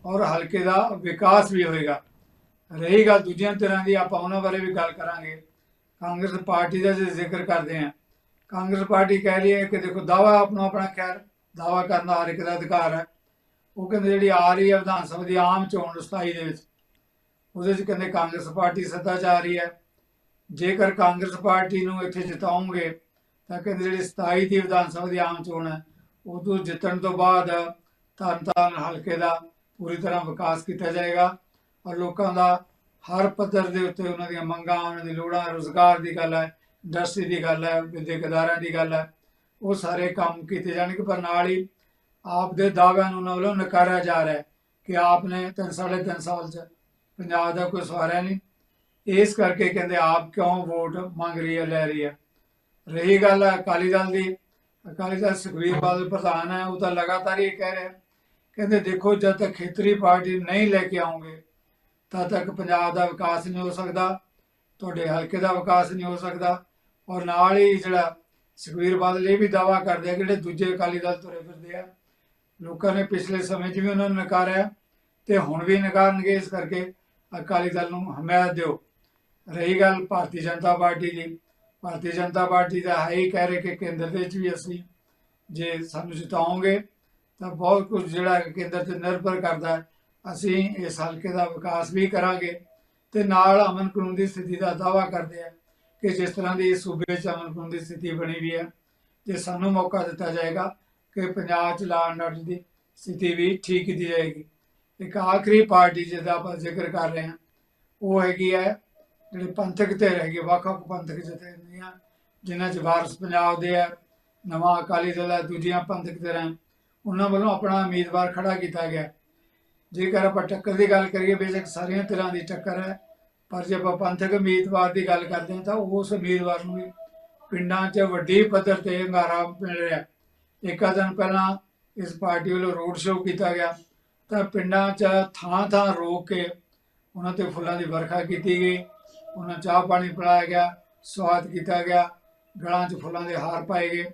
ਔਰ ਹਲਕੇ ਦਾ ਵਿਕਾਸ ਵੀ ਹੋਏਗਾ। ਰਹੀ ਗੱਲ ਦੂਜੀਆਂ ਤਰ੍ਹਾਂ ਦੀ, ਆਪਾਂ ਉਹਨਾਂ ਬਾਰੇ ਵੀ ਗੱਲ ਕਰਾਂਗੇ। ਕਾਂਗਰਸ ਪਾਰਟੀ ਦਾ ਜੇ ਜ਼ਿਕਰ ਕਰਦੇ ਹਾਂ। ਕਾਂਗਰਸ ਪਾਰਟੀ ਕਹਿ ਰਹੀ ਹੈ ਕਿ ਦੇਖੋ ਦਾਵਾ ਆਪਣਾ ਆਪਣਾ ਖੈਰ ਦਾਵਾ ਕਰਨ ਦਾ ਹਰ ਇੱਕ ਦਾ ਅਧਿਕਾਰ ਹੈ। ਉਹ ਕਹਿੰਦੇ ਜਿਹੜੀ ਆ ਰਹੀ ਹੈ ਵਿਧਾਨ ਸਭਾ ਦੀ ਆਮ ਚੋਣ 27 ਦੇ ਵਿੱਚ, ਉਹਦੇ 'ਚ ਕਹਿੰਦੇ ਕਾਂਗਰਸ ਪਾਰਟੀ ਸੱਤਾ 'ਚ ਆ ਰਹੀ ਹੈ। ਜੇਕਰ ਕਾਂਗਰਸ ਪਾਰਟੀ ਨੂੰ ਇੱਥੇ ਜਿਤਾਉਂਗੇ, ਤਾਂ ਕਹਿੰਦੇ ਜਿਹੜੀ 27 ਦੀ ਵਿਧਾਨ ਸਭਾ ਦੀ ਆਮ ਚੋਣ ਹੈ ਉਦੋਂ ਜਿੱਤਣ ਤੋਂ ਬਾਅਦ ਤਰਨਤਾਰਨ ਹਲਕੇ ਦਾ ਪੂਰੀ ਤਰ੍ਹਾਂ ਵਿਕਾਸ ਕੀਤਾ ਜਾਏਗਾ ਔਰ ਲੋਕਾਂ ਦਾ ਹਰ ਪੱਧਰ ਦੇ ਉੱਤੇ ਉਹਨਾਂ ਦੀਆਂ ਮੰਗਾਂ ਉਹਨਾਂ ਦੀ ਲੋੜਾਂ, ਰੋਜ਼ਗਾਰ ਦੀ ਗੱਲ ਹੈ ਇੰਡਸਟਰੀ ਦੀ ਗੱਲ ਹੈ ਵਿਦਿਅਕ ਅਦਾਰਿਆਂ ਦੀ ਗੱਲ ਹੈ, ਉਹ ਸਾਰੇ ਕੰਮ ਕੀਤੇ ਜਾਣਗੇ, ਪਰ ਨਾਲ ਹੀ ਆਪ ਦੇ ਦਾਅਵਿਆਂ ਨੂੰ ਉਹਨਾਂ ਵੱਲੋਂ ਨਕਾਰਿਆ ਜਾ ਰਿਹਾ ਹੈ ਕਿ ਆਪ ਨੇ ਤਿੰਨ ਸਾਢੇ ਤਿੰਨ ਸਾਲ ਚ ਪੰਜਾਬ ਦਾ ਕੋਈ ਸਵਾਰਿਆ ਨਹੀਂ। ਇਸ ਕਰਕੇ ਕਹਿੰਦੇ ਆਪ ਕਿਉਂ ਵੋਟ ਮੰਗ ਰਹੀ ਹੈ, ਲੈ ਰਹੀ ਹੈ। ਰਹੀ ਗੱਲ ਹੈ ਅਕਾਲੀ ਦਲ ਦੀ ਅਕਾਲੀ ਦਲ ਸੁਖਬੀਰ ਬਾਦਲ ਪ੍ਰਧਾਨ ਹੈ, ਉਹ ਤਾਂ ਲਗਾਤਾਰ ਇਹ ਕਹਿ ਰਿਹਾ ਕਹਿੰਦੇ ਦੇਖੋ ਜਦ ਤੱਕ ਖੇਤਰੀ ਪਾਰਟੀ ਨਹੀਂ ਲੈ ਕੇ ਆਉਂਗੇ, ਤਦ ਤੱਕ ਪੰਜਾਬ ਦਾ ਵਿਕਾਸ ਨਹੀਂ ਹੋ ਸਕਦਾ, ਤੁਹਾਡੇ ਹਲਕੇ ਦਾ ਵਿਕਾਸ ਨਹੀਂ ਹੋ ਸਕਦਾ, ਔਰ ਨਾਲ ਹੀ ਜਿਹੜਾ ਸੁਖਬੀਰ ਬਾਦਲ ਇਹ ਵੀ ਦਾਵਾ ਕਰਦੇ ਆ ਕਿ ਜਿਹੜੇ ਦੂਜੇ ਅਕਾਲੀ ਦਲ ਤੁਰੇ ਫਿਰਦੇ ਆ, ਲੋਕਾਂ ਨੇ ਪਿਛਲੇ ਸਮੇਂ 'ਚ ਵੀ ਉਹਨਾਂ ਨੂੰ ਨਕਾਰਿਆ ਤੇ ਹੁਣ ਵੀ ਨਕਾਰਨਗੇ, ਇਸ ਕਰਕੇ ਅਕਾਲੀ ਦਲ ਨੂੰ ਹਮਾਇਤ ਦਿਓ। ਰਹੀ ਗੱਲ ਭਾਰਤੀ ਜਨਤਾ ਪਾਰਟੀ ਦੀ ਭਾਰਤੀ ਜਨਤਾ ਪਾਰਟੀ ਦਾ ਹੈ ਹੀ ਕਹਿ ਰਹੇ ਕਿ ਕੇਂਦਰ ਦੇ ਵਿੱਚ ਵੀ ਅਸੀਂ ਜੇ ਸਾਨੂੰ ਜਿਤਾਓਗੇ ਤਾਂ ਬਹੁਤ ਕੁਝ ਜਿਹੜਾ ਹੈ ਕੇਂਦਰ ਤੇ ਨਿਰਭਰ ਕਰਦਾ ਹੈ। ਅਸੀਂ ਇਸ ਹਲਕੇ ਦਾ ਵਿਕਾਸ ਵੀ ਕਰਾਂਗੇ ਤੇ ਨਾਲ ਅਮਨ ਕਾਨੂੰਨ ਦੀ ਸਥਿਤੀ ਦਾ ਦਾਵਾ ਕਰਦੇ ਆ ਕਿ ਜਿਸ ਤਰ੍ਹਾਂ ਦੀ ਇਸ ਸੂਬੇ 'ਚ ਅਮਨ ਕਾਨੂੰਨ ਦੀ ਸਥਿਤੀ ਬਣੀ ਵੀ ਹੈ ਤੇ ਸਾਨੂੰ ਮੌਕਾ ਦਿੱਤਾ ਜਾਏਗਾ ਕਿ ਪੰਜਾਬ ਚ ਲਾਅ ਐਂਡ ਆਰਡਰ ਦੀ ਸਥਿਤੀ ਵੀ ਠੀਕ ਕੀਤੀ ਜਾਏਗੀ। ਇੱਕ ਆਖਰੀ ਪਾਰਟੀ ਜਿਹਦਾ ਆਪਾਂ ਜ਼ਿਕਰ ਕਰ ਰਹੇ ਹਾਂ, ਉਹ ਹੈਗੀ ਹੈ ਜਿਹੜੇ ਪੰਥਕ ਤੇ ਹੈਗੇ ਵੱਖ-ਵੱਖ ਪੰਥਕ ਜਥੇਬੰਦੀਆਂ ਜਿਨ੍ਹਾਂ ਚ ਵਾਰਸ ਪੰਜਾਬ ਦੇ ਆ, ਨਵਾਂ ਅਕਾਲੀ ਦਲ ਹੈ ਦੂਜੀਆਂ ਪੰਥਕ ਧਿਰਾਂ ਉਹਨਾਂ ਵੱਲੋਂ ਆਪਣਾ ਉਮੀਦਵਾਰ ਖੜਾ ਕੀਤਾ ਗਿਆ। ਜੇਕਰ ਆਪਾਂ ਟੱਕਰ ਦੀ ਗੱਲ ਕਰੀਏ, ਬੇਸ਼ੱਕ ਸਾਰੀਆਂ ਧਿਰਾਂ ਦੀ ਟੱਕਰ ਹੈ, ਪਰ ਜੇ ਆਪਾਂ ਪੰਥਕ ਉਮੀਦਵਾਰ ਦੀ ਗੱਲ ਕਰਦੇ ਹਾਂ, ਤਾਂ ਉਸ ਉਮੀਦਵਾਰ ਨੂੰ ਵੀ ਪਿੰਡਾਂ 'ਚ ਵੱਡੀ ਪੱਧਰ ਤੇ ਹੰਗਾਰਾ ਮਿਲ ਰਿਹਾ ਇੱਕ ਦਿਨ ਪਹਿਲਾਂ ਇਸ ਪਾਰਟੀ ਵੱਲੋਂ ਰੋਡ ਸ਼ੋਅ ਕੀਤਾ ਗਿਆ, ਤਾਂ ਪਿੰਡਾਂ 'ਚ ਥਾਂ ਥਾਂ ਰੋਕ ਕੇ ਉਹਨਾਂ ਤੇ ਫੁੱਲਾਂ ਦੀ ਵਰਖਾ ਕੀਤੀ ਗਈ। ਉਹਨਾਂ ਚਾਹ ਪਾਣੀ ਪਿਲਾਇਆ ਗਿਆ ਸਵਾਗਤ ਕੀਤਾ ਗਿਆ, ਗਲਾਂ 'ਚ ਫੁੱਲਾਂ ਦੇ ਹਾਰ ਪਾਏ ਗਏ।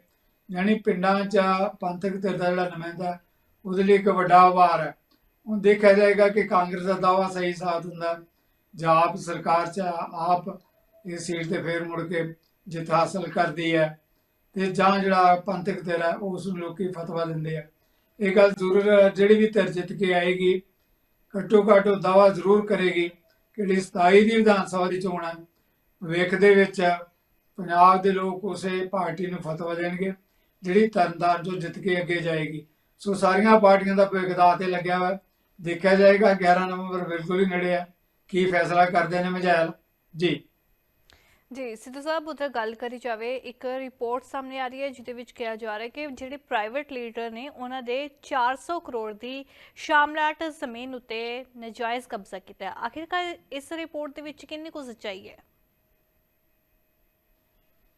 ਯਾਨੀ ਪਿੰਡਾਂ 'ਚ ਪੰਥਕ ਧਿਰ ਦਾ ਜਿਹੜਾ ਨੁਮਾਇੰਦਾ, ਉਹਦੇ ਲਈ ਇੱਕ ਵੱਡਾ ਆਭਾਰ ਹੈ। ਹੁਣ ਦੇਖਿਆ ਜਾਏਗਾ ਕਿ ਕਾਂਗਰਸ ਦਾ ਦਾਵਾ ਸਹੀ ਸਾਥ ਹੁੰਦਾ ਜਾਂ ਆਪ ਸਰਕਾਰ 'ਚ ਆਪ ਇਸ ਸੀਟ ਤੇ ਫੇਰ ਮੁੜ ਕੇ ਜਿੱਤ ਹਾਸਲ ਕਰਦੀ ਹੈ, ਤੇ ਜਾਂ ਜਿਹੜਾ ਪੰਥਕ ਧਿਰ ਹੈ, ਉਸ ਨੂੰ ਲੋਕੀ ਫਤਵਾ ਦਿੰਦੇ ਆ। ਇਹ ਗੱਲ ਜ਼ਰੂਰ ਜਿਹੜੀ ਵੀ ਧਿਰ ਜਿੱਤ ਕੇ ਆਏਗੀ ਘੱਟੋ ਘੱਟ ਉਹ ਦਾਵਾ ਜ਼ਰੂਰ ਕਰੇਗੀ। ਕਿ ਜਿਹੜੀ 27 ਦੀ ਵਿਧਾਨ ਸਭਾ ਦੀ ਚੋਣ ਹੈ ਵੇਖ ਦੇ ਵਿੱਚ ਪੰਜਾਬ ਦੇ ਲੋਕ ਉਸੇ ਪਾਰਟੀ ਨੂੰ ਫਤਵਾ ਦੇਣਗੇ, ਜਿਹੜੀ ਤਰਨਤਾਰਨ ਤੋਂ ਜਿੱਤ ਕੇ ਅੱਗੇ ਜਾਏਗੀ। ਸੋ ਸਾਰੀਆਂ ਪਾਰਟੀਆਂ ਦਾ ਭਵਿੱਖ ਤੇ ਲੱਗਿਆ ਹੋਇਆ, ਦੇਖਿਆ ਜਾਏਗਾ 11 ਨਵੰਬਰ ਬਿਲਕੁਲ ਹੀ ਨੇੜੇ ਹੈ ਕੀ ਫੈਸਲਾ ਕਰਦੇ ਨੇ ਮਝੈਲ? ਜੀ। ਜੀ, ਸਿੱਧੂ ਸਾਹਿਬ, ਉਧਰ ਗੱਲ ਕਰੀ ਜਾਵੇ, ਇੱਕ ਰਿਪੋਰਟ ਸਾਹਮਣੇ ਆ ਰਹੀ ਹੈ, ਜਿਹਦੇ ਵਿੱਚ ਕਿਹਾ ਜਾ ਰਿਹਾ ਹੈ ਕਿ ਜਿਹੜੇ ਪ੍ਰਾਈਵੇਟ ਲੀਡਰ ਨੇ, ਉਹਨਾਂ ਦੇ 400 ਕਰੋੜ ਦੀ ਸ਼ਾਮਲਾਟ ਜ਼ਮੀਨ ਉੱਤੇ ਨਜਾਇਜ਼ ਕਬਜ਼ਾ ਕੀਤਾ ਹੈ। ਆਖਿਰਕਾਰ ਇਸ ਰਿਪੋਰਟ ਦੇ ਵਿੱਚ ਕਿੰਨੀ ਕੁ ਸੱਚਾਈ ਹੈ?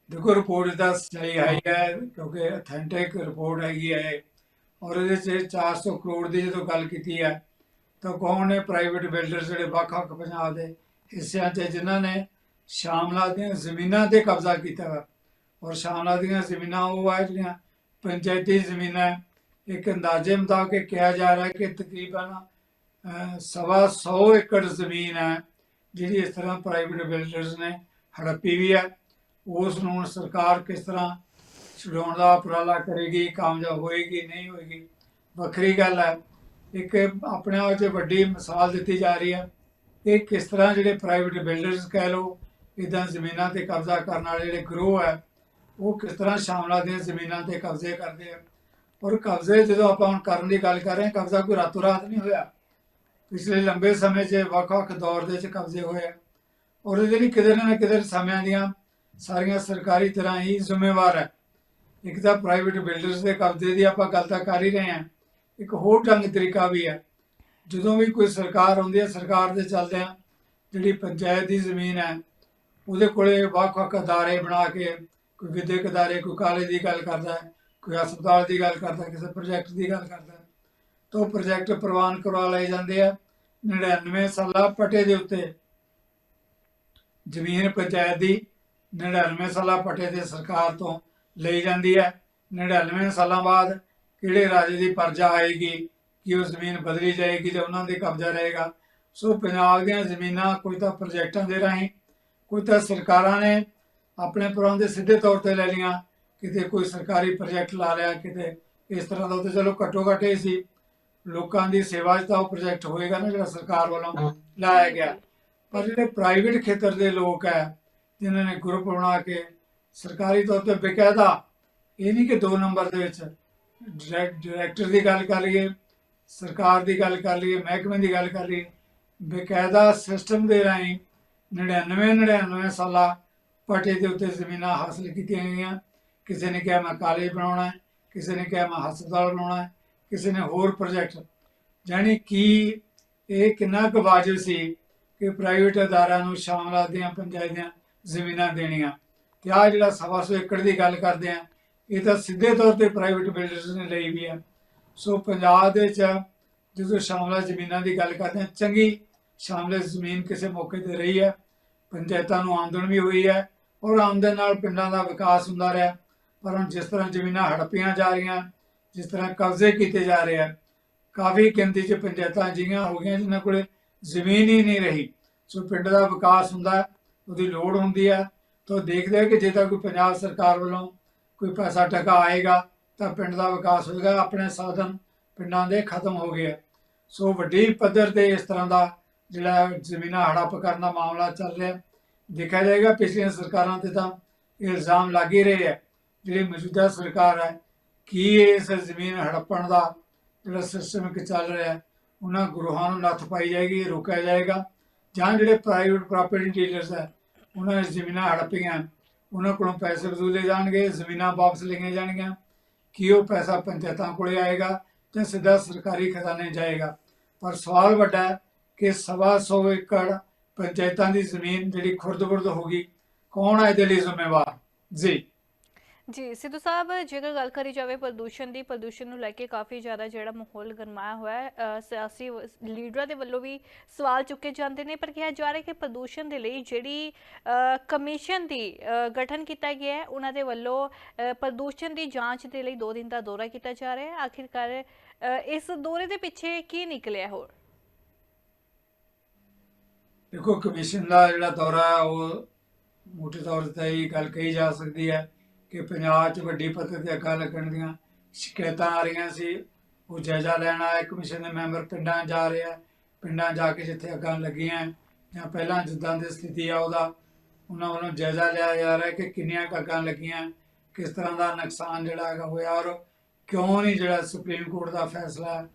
ਦੇਖੋ ਰਿਪੋਰਟ ਦਾ ਸਹੀ ਹੈ ਹੈ, ਕਿਉਂਕਿ ਅਥੈਂਟਿਕ ਰਿਪੋਰਟ ਹੈਗੀ ਹੈ ਔਰ ਇਹਦੇ ਚ 400 ਕਰੋੜ ਦੀ ਜਦੋਂ ਗੱਲ ਕੀਤੀ ਹੈ, ਤਾਂ ਕੌਣ ਨੇ ਪ੍ਰਾਈਵੇਟ ਬਿਲਡਰ ਜਿਹੜੇ ਵੱਖ-ਵੱਖ ਪੰਜਾਬ ਦੇ ਹਿੱਸਿਆਂ 'ਚ ਜਿਨ੍ਹਾਂ ਨੇ ਸ਼ਾਮਲਾ ਦੀਆਂ ਜ਼ਮੀਨਾਂ ਤੇ ਕਬਜ਼ਾ ਕੀਤਾ ਹੈ ਔਰ ਸ਼ਾਮਲਾ ਦੀਆਂ ਜ਼ਮੀਨਾਂ ਉਹ ਆ ਜਿਹੜੀਆਂ ਪੰਚਾਇਤੀ ਜ਼ਮੀਨਾਂ ਹੈ। ਇੱਕ ਅੰਦਾਜ਼ੇ ਮੁਤਾਬਕ ਕਿਹਾ ਜਾ ਰਿਹਾ ਕਿ ਤਕਰੀਬਨ ਸਵਾ 100 ਏਕੜ ਜ਼ਮੀਨ ਹੈ, ਜਿਹੜੀ ਇਸ ਤਰ੍ਹਾਂ ਪ੍ਰਾਈਵੇਟ ਬਿਲਡਰਸ ਨੇ ਹੜੱਪੀ ਵੀ ਹੈ ਉਸ ਨੂੰ ਸਰਕਾਰ ਕਿਸ ਤਰ੍ਹਾਂ ਛਡਾਉਣ ਦਾ ਉਪਰਾਲਾ ਕਰੇਗੀ, ਕਾਮਯਾਬ ਹੋਏਗੀ, ਨਹੀਂ ਹੋਏਗੀ, ਵੱਖਰੀ ਗੱਲ ਹੈ ਇੱਕ ਆਪਣੇ ਆਪ 'ਚ ਵੱਡੀ ਮਿਸਾਲ ਦਿੱਤੀ ਜਾ ਰਹੀ ਹੈ ਕਿ ਕਿਸ ਤਰ੍ਹਾਂ ਜਿਹੜੇ ਪ੍ਰਾਈਵੇਟ ਬਿਲਡਰਸ ਕਹਿ ਲਓ ਇਦਾਂ ਜ਼ਮੀਨਾਂ ਤੇ ਕਬਜ਼ਾ ਕਰਨ ਵਾਲੇ ਜਿਹੜੇ ਗਰੋਹ ਹੈ, ਉਹ ਕਿਸ ਤਰ੍ਹਾਂ ਸ਼ਾਮਲਾ ਦੀਆਂ ਜ਼ਮੀਨਾਂ ਤੇ ਕਬਜ਼ੇ ਕਰਦੇ ਆ? ਔਰ ਕਬਜ਼ੇ ਜਦੋਂ ਆਪਾਂ ਹੁਣ ਕਰਨ ਦੀ ਗੱਲ ਕਰ ਰਹੇ ਹਾਂ, ਕਬਜ਼ਾ ਕੋਈ ਰਾਤੋਂ ਰਾਤ ਨਹੀਂ ਹੋਇਆ। ਪਿਛਲੇ ਲੰਬੇ ਸਮੇਂ 'ਚ ਵੱਖ-ਵੱਖ ਦੌਰ ਦੇ 'ਚ ਕਬਜ਼ੇ ਹੋਏ ਆ। ਔਰ ਇਹਦੇ ਲਈ ਕਿਧਰ ਨਾ ਕਿਤੇ ਸਮਿਆਂ ਦੀਆਂ ਸਾਰੀਆਂ ਸਰਕਾਰੀ ਤਰ੍ਹਾਂ ਹੀ ਜ਼ਿੰਮੇਵਾਰ ਹੈ। ਇੱਕ ਤਾਂ ਪ੍ਰਾਈਵੇਟ ਬਿਲਡਰਸ ਦੇ ਕਬਜ਼ੇ ਦੀ ਆਪਾਂ ਗੱਲ ਤਾਂ ਕਰ ਹੀ ਰਹੇ ਹਾਂ। ਇੱਕ ਹੋਰ ਢੰਗ ਤਰੀਕਾ ਵੀ ਹੈ। ਜਦੋਂ ਵੀ ਕੋਈ ਸਰਕਾਰ ਆਉਂਦੀ ਹੈ, ਸਰਕਾਰ ਦੇ ਚੱਲਦੇ ਆ ਜਿਹੜੀ ਪੰਚਾਇਤ ਦੀ ਜ਼ਮੀਨ ਹੈ ਉਹਦੇ ਕੋਲੇ ਵੱਖ-ਵੱਖ ਅਦਾਰੇ ਬਣਾ ਕੇ, ਕੋਈ ਵਿਦਿਅਕ ਅਦਾਰੇ, ਕੋਈ ਕਾਲਜ ਦੀ ਗੱਲ ਕਰਦਾ ਹੈ ਕੋਈ ਹਸਪਤਾਲ ਦੀ ਗੱਲ ਕਰਦਾ, ਕਿਸੇ ਪ੍ਰੋਜੈਕਟ ਦੀ ਗੱਲ ਕਰਦਾ, ਤਾਂ ਉਹ ਪ੍ਰੋਜੈਕਟ ਪ੍ਰਵਾਨ ਕਰਵਾ ਲਏ ਜਾਂਦੇ ਆ। 99 ਸਾਲਾ ਪਟੇ ਦੇ ਉੱਤੇ, ਜ਼ਮੀਨ ਪੰਚਾਇਤ ਦੀ 99 ਸਾਲਾ ਪਟੇ ਤੇ ਸਰਕਾਰ ਤੋਂ ਲਈ ਜਾਂਦੀ ਹੈ 99 ਸਾਲਾਂ ਬਾਅਦ ਕਿਹੜੇ ਰਾਜੇ ਦੀ ਪਰਜਾ ਆਏਗੀ, ਕਿ ਉਹ ਜ਼ਮੀਨ ਬਦਲੀ ਜਾਏਗੀ ਤੇ ਉਹਨਾਂ ਦੇ ਕਬਜ਼ਾ ਰਹੇਗਾ। ਸੋ ਪੰਜਾਬ ਦੀਆਂ ਜ਼ਮੀਨਾਂ ਕੋਈ ਤਾਂ ਪ੍ਰੋਜੈਕਟਾਂ ਦੇ ਰਾਹੀਂ ਕੋਈ ਤਾਂ ਸਰਕਾਰਾਂ ਨੇ ਆਪਣੇ ਪ੍ਰਬੰਧ ਸਿੱਧੇ ਤੌਰ ਤੇ ਲੈ ਲਈਆਂ ਕਿਤੇ ਕੋਈ ਸਰਕਾਰੀ ਪ੍ਰੋਜੈਕਟ ਲਾ ਲਿਆ ਕਿਤੇ ਇਸ ਤਰ੍ਹਾਂ ਦਾ ਤਾਂ ਚਲੋ ਘੱਟੋ ਘੱਟ ਇਹ ਸੀ ਲੋਕਾਂ ਦੀ ਸੇਵਾ 'ਚ ਤਾਂ ਉਹ ਪ੍ਰੋਜੈਕਟ ਹੋਏਗਾ ਨਾ ਜਿਹੜਾ ਸਰਕਾਰ ਵੱਲੋਂ ਲਾਇਆ ਗਿਆ। ਪਰ ਜਿਹੜੇ ਪ੍ਰਾਈਵੇਟ ਖੇਤਰ ਦੇ ਲੋਕ ਹੈ ਜਿਨ੍ਹਾਂ ਨੇ ਗਰੁੱਪ ਬਣਾ ਕੇ ਸਰਕਾਰੀ ਤੌਰ ਤੇ ਬਕਾਇਦਾ ਇਹ ਨਹੀਂ ਕਿ ਦੋ ਨੰਬਰ ਦੇ ਵਿੱਚ ਡਾਇਰੈਕਟ ਡਾਇਰੈਕਟਰ ਦੀ ਗੱਲ ਕਰ ਲਈਏ ਸਰਕਾਰ ਦੀ ਗੱਲ ਕਰ ਲਈਏ ਮਹਿਕਮੇ ਦੀ ਗੱਲ ਕਰ ਲਈਏ ਬਕਾਇਦਾ ਸਿਸਟਮ ਦੇ ਰਾਹੀਂ 99 99 ਸਾਲਾ ਪਟੇ ਦੇ ਉੱਤੇ ਜ਼ਮੀਨਾਂ ਹਾਸਲ ਕੀਤੀਆਂ ਗਈਆਂ। ਕਿਸੇ ਨੇ ਕਿਹਾ, ਮੈਂ ਕਾਲਜ ਬਣਾਉਣਾ ਹੈ। ਕਿਸੇ ਨੇ ਕਿਹਾ, ਮੈਂ ਹਸਪਤਾਲ ਬਣਾਉਣਾ ਹੈ। ਕਿਸੇ ਨੇ ਹੋਰ ਪ੍ਰੋਜੈਕਟ ਜਾਣੀ ਕਿ ਇਹ ਕਿੰਨਾ ਕੁ ਵਾਜਬ ਸੀ ਕਿ ਪ੍ਰਾਈਵੇਟ ਅਦਾਰਿਆਂ ਨੂੰ ਸ਼ਾਮਲਾ ਦੀਆਂ ਪੰਚਾਇਤ ਦੀਆਂ ਜ਼ਮੀਨਾਂ ਦੇਣੀਆਂ। ਤੇ ਆ ਜਿਹੜਾ ਸਵਾ ਸੌ ਏਕੜ ਦੀ ਗੱਲ ਕਰਦੇ ਆ ਇਹ ਤਾਂ ਸਿੱਧੇ ਤੌਰ ਤੇ ਪ੍ਰਾਈਵੇਟ ਬਿਲਡਰਸ ਨੇ ਲਈ ਵੀ ਆ। ਸੋ ਪੰਜਾਬ ਦੇ ਵਿੱਚ ਜਦੋਂ ਸ਼ਾਮਲਾ ਜ਼ਮੀਨਾਂ ਦੀ ਗੱਲ ਕਰਦੇ ਆ ਚੰਗੀ ਸ਼ਾਮਲੇ ਜ਼ਮੀਨ ਕਿਸੇ ਮੌਕੇ ਤੇ ਰਹੀ ਹੈ। ਪੰਚਾਇਤਾਂ ਨੂੰ ਆਮਦਨ ਵੀ ਹੋਈ ਹੈ ਔਰ ਆਮਦਨ ਨਾਲ ਪਿੰਡਾਂ ਦਾ ਵਿਕਾਸ ਹੁੰਦਾ ਰਿਹਾ। ਪਰ ਹੁਣ ਜਿਸ ਤਰ੍ਹਾਂ ਜ਼ਮੀਨਾਂ ਹੜਪੀਆਂ ਜਾ ਰਹੀਆਂ, ਜਿਸ ਤਰ੍ਹਾਂ ਕਬਜ਼ੇ ਕੀਤੇ ਜਾ ਰਹੇ ਆ, ਕਾਫੀ ਗਿਣਤੀ 'ਚ ਪੰਚਾਇਤਾਂ ਜਿਹੀਆਂ ਹੋ ਗਈਆਂ ਜਿਨ੍ਹਾਂ ਕੋਲੇ ਜ਼ਮੀਨ ਹੀ ਨਹੀਂ ਰਹੀ। ਸੋ ਪਿੰਡ ਦਾ ਵਿਕਾਸ ਹੁੰਦਾ ਉਹਦੀ ਲੋੜ ਹੁੰਦੀ ਹੈ। ਤਾਂ ਦੇਖਦੇ ਆ ਕਿ ਜੇ ਤਾਂ ਕੋਈ ਪੰਜਾਬ ਸਰਕਾਰ ਵੱਲੋਂ ਕੋਈ ਪੈਸਾ ਟਕਾ ਆਏਗਾ, ਤਾਂ ਪਿੰਡ ਦਾ ਵਿਕਾਸ ਹੋਏਗਾ। ਆਪਣੇ ਸਾਧਨ ਪਿੰਡਾਂ ਦੇ ਖਤਮ ਹੋ ਗਏ ਆ। ਸੋ ਵੱਡੀ ਪੱਧਰ ਤੇ ਇਸ ਤਰ੍ਹਾਂ ਦਾ ਜਿਹੜਾ ਜ਼ਮੀਨਾਂ ਹੜੱਪ ਕਰਨ ਦਾ ਮਾਮਲਾ ਚੱਲ ਰਿਹਾ, ਦੇਖਿਆ ਜਾਏਗਾ ਪਿਛਲੀਆਂ ਸਰਕਾਰਾਂ ਤੇ ਤਾਂ ਇਹ ਇਲਜ਼ਾਮ ਲੱਗ ਹੀ ਰਹੇ ਹੈ ਜਿਹੜੀ ਮੌਜੂਦਾ ਸਰਕਾਰ ਹੈ, ਕੀ ਇਸ ਜ਼ਮੀਨ ਹੜੱਪਣ ਦਾ ਜਿਹੜਾ ਸਿਸਟਮ ਇੱਕ ਚੱਲ ਰਿਹਾ ਹੈ ਉਹਨਾਂ ਗਰੋਹਾਂ ਨੂੰ ਨੱਥ ਪਾਈ ਜਾਏਗੀ, ਰੋਕਿਆ ਜਾਏਗਾ, ਜਾਂ ਜਿਹੜੇ ਪ੍ਰਾਈਵੇਟ ਪ੍ਰਾਪਰਟੀ ਡੀਲਰਸ ਹੈ, ਉਹਨਾਂ ਨੇ ਜ਼ਮੀਨਾਂ ਹੜੱਪੀਆਂ, ਉਹਨਾਂ ਕੋਲੋਂ ਪੈਸੇ ਵਸੂਲੇ ਜਾਣਗੇ, ਜ਼ਮੀਨਾਂ ਵਾਪਸ ਲਈਆਂ ਜਾਣਗੀਆਂ, ਕੀ ਉਹ ਪੈਸਾ ਪੰਚਾਇਤਾਂ ਕੋਲੇ ਆਏਗਾ, ਜਾਂ ਸਿੱਧਾ ਸਰਕਾਰੀ ਖਜ਼ਾਨੇ ਜਾਏਗਾ। ਪਰ ਸਵਾਲ ਵੱਡਾ ਹੈ ਕਿ ਸਵਾ ਸੌ ਏਕੜ ਪੰਚਾਇਤਾਂ ਦੀ ਜ਼ਮੀਨ ਜਿਹੜੀ ਖੁਰਦ-ਬੁਰਦ ਹੋ ਗਈ, ਕੌਣ ਹੈ ਇਹਦੇ ਲਈ ਜ਼ਿੰਮੇਵਾਰ? ਜੀ। ਜੀ, ਸਿੱਧੂ ਸਾਹਿਬ, ਜੇਕਰ ਗੱਲ ਕਰੀ ਜਾਵੇ ਪ੍ਰਦੂਸ਼ਣ ਦੀ, ਪ੍ਰਦੂਸ਼ਣ ਨੂੰ ਲੈ ਕੇ ਕਾਫੀ ਜ਼ਿਆਦਾ ਜਿਹੜਾ ਮਾਹੌਲ ਗਰਮਾਇਆ ਹੋਇਆ ਹੈ। ਸਿਆਸੀ ਲੀਡਰਾਂ ਦੇ ਵੱਲੋਂ ਵੀ ਸਵਾਲ ਚੁੱਕੇ ਜਾਂਦੇ ਨੇ, ਪਰ ਕਿਹਾ ਜਾ ਰਿਹਾ ਕਿ ਪ੍ਰਦੂਸ਼ਣ ਦੇ ਲਈ ਜਿਹੜੀ ਕਮਿਸ਼ਨ ਦੀ ਗਠਨ ਕੀਤਾ ਗਿਆ ਹੈ, ਉਹਨਾਂ ਦੇ ਵੱਲੋਂ ਪ੍ਰਦੂਸ਼ਣ ਦੀ ਜਾਂਚ ਦੇ ਲਈ 2 ਦਿਨ ਦਾ ਦੌਰਾ ਕੀਤਾ ਜਾ ਰਿਹਾ ਹੈ। ਆਖਿਰਕਾਰ ਇਸ ਦੌਰੇ ਦੇ ਪਿੱਛੇ ਕੀ ਨਿਕਲਿਆ ਹੋਰ? ਦੇਖੋ ਕਮਿਸ਼ਨ ਦਾ ਜਿਹੜਾ ਦੌਰਾ ਉਹ ਮੋਟੇ ਤੌਰ ਤੇ ਇਹ ਗੱਲ ਕਹੀ ਜਾ ਸਕਦੀ ਹੈ ਕਿ ਪੰਜਾਬ 'ਚ ਵੱਡੀ ਪੱਧਰ ਤੇ ਅੱਗਾਂ ਲੱਗਣ ਦੀਆਂ ਸ਼ਿਕਾਇਤਾਂ ਆ ਰਹੀਆਂ ਸੀ। ਉਹ ਜਾਇਜ਼ਾ ਲੈਣ ਆਇਆ ਕਮਿਸ਼ਨ ਦੇ ਮੈਂਬਰ, ਪਿੰਡਾਂ ਜਾ ਰਿਹਾ ਪਿੰਡਾਂ ਜਾ ਕੇ ਜਿੱਥੇ ਅੱਗਾਂ ਲੱਗੀਆਂ ਜਾਂ ਪਹਿਲਾਂ ਜਿੱਦਾਂ ਦੀ ਸਥਿਤੀ ਆ ਉਹਦਾ, ਉਹਨਾਂ ਵੱਲੋਂ ਜਾਇਜ਼ਾ ਲਿਆ ਜਾ ਰਿਹਾ ਕਿ ਕਿੰਨੀਆਂ ਕੁ ਅੱਗਾਂ ਲੱਗੀਆਂ, ਕਿਸ ਤਰ੍ਹਾਂ ਦਾ ਨੁਕਸਾਨ ਜਿਹੜਾ ਹੈਗਾ ਹੋਇਆ ਔਰ ਕਿਉਂ ਨਹੀਂ ਜਿਹੜਾ ਸੁਪਰੀਮ ਕੋਰਟ ਦਾ ਫੈਸਲਾ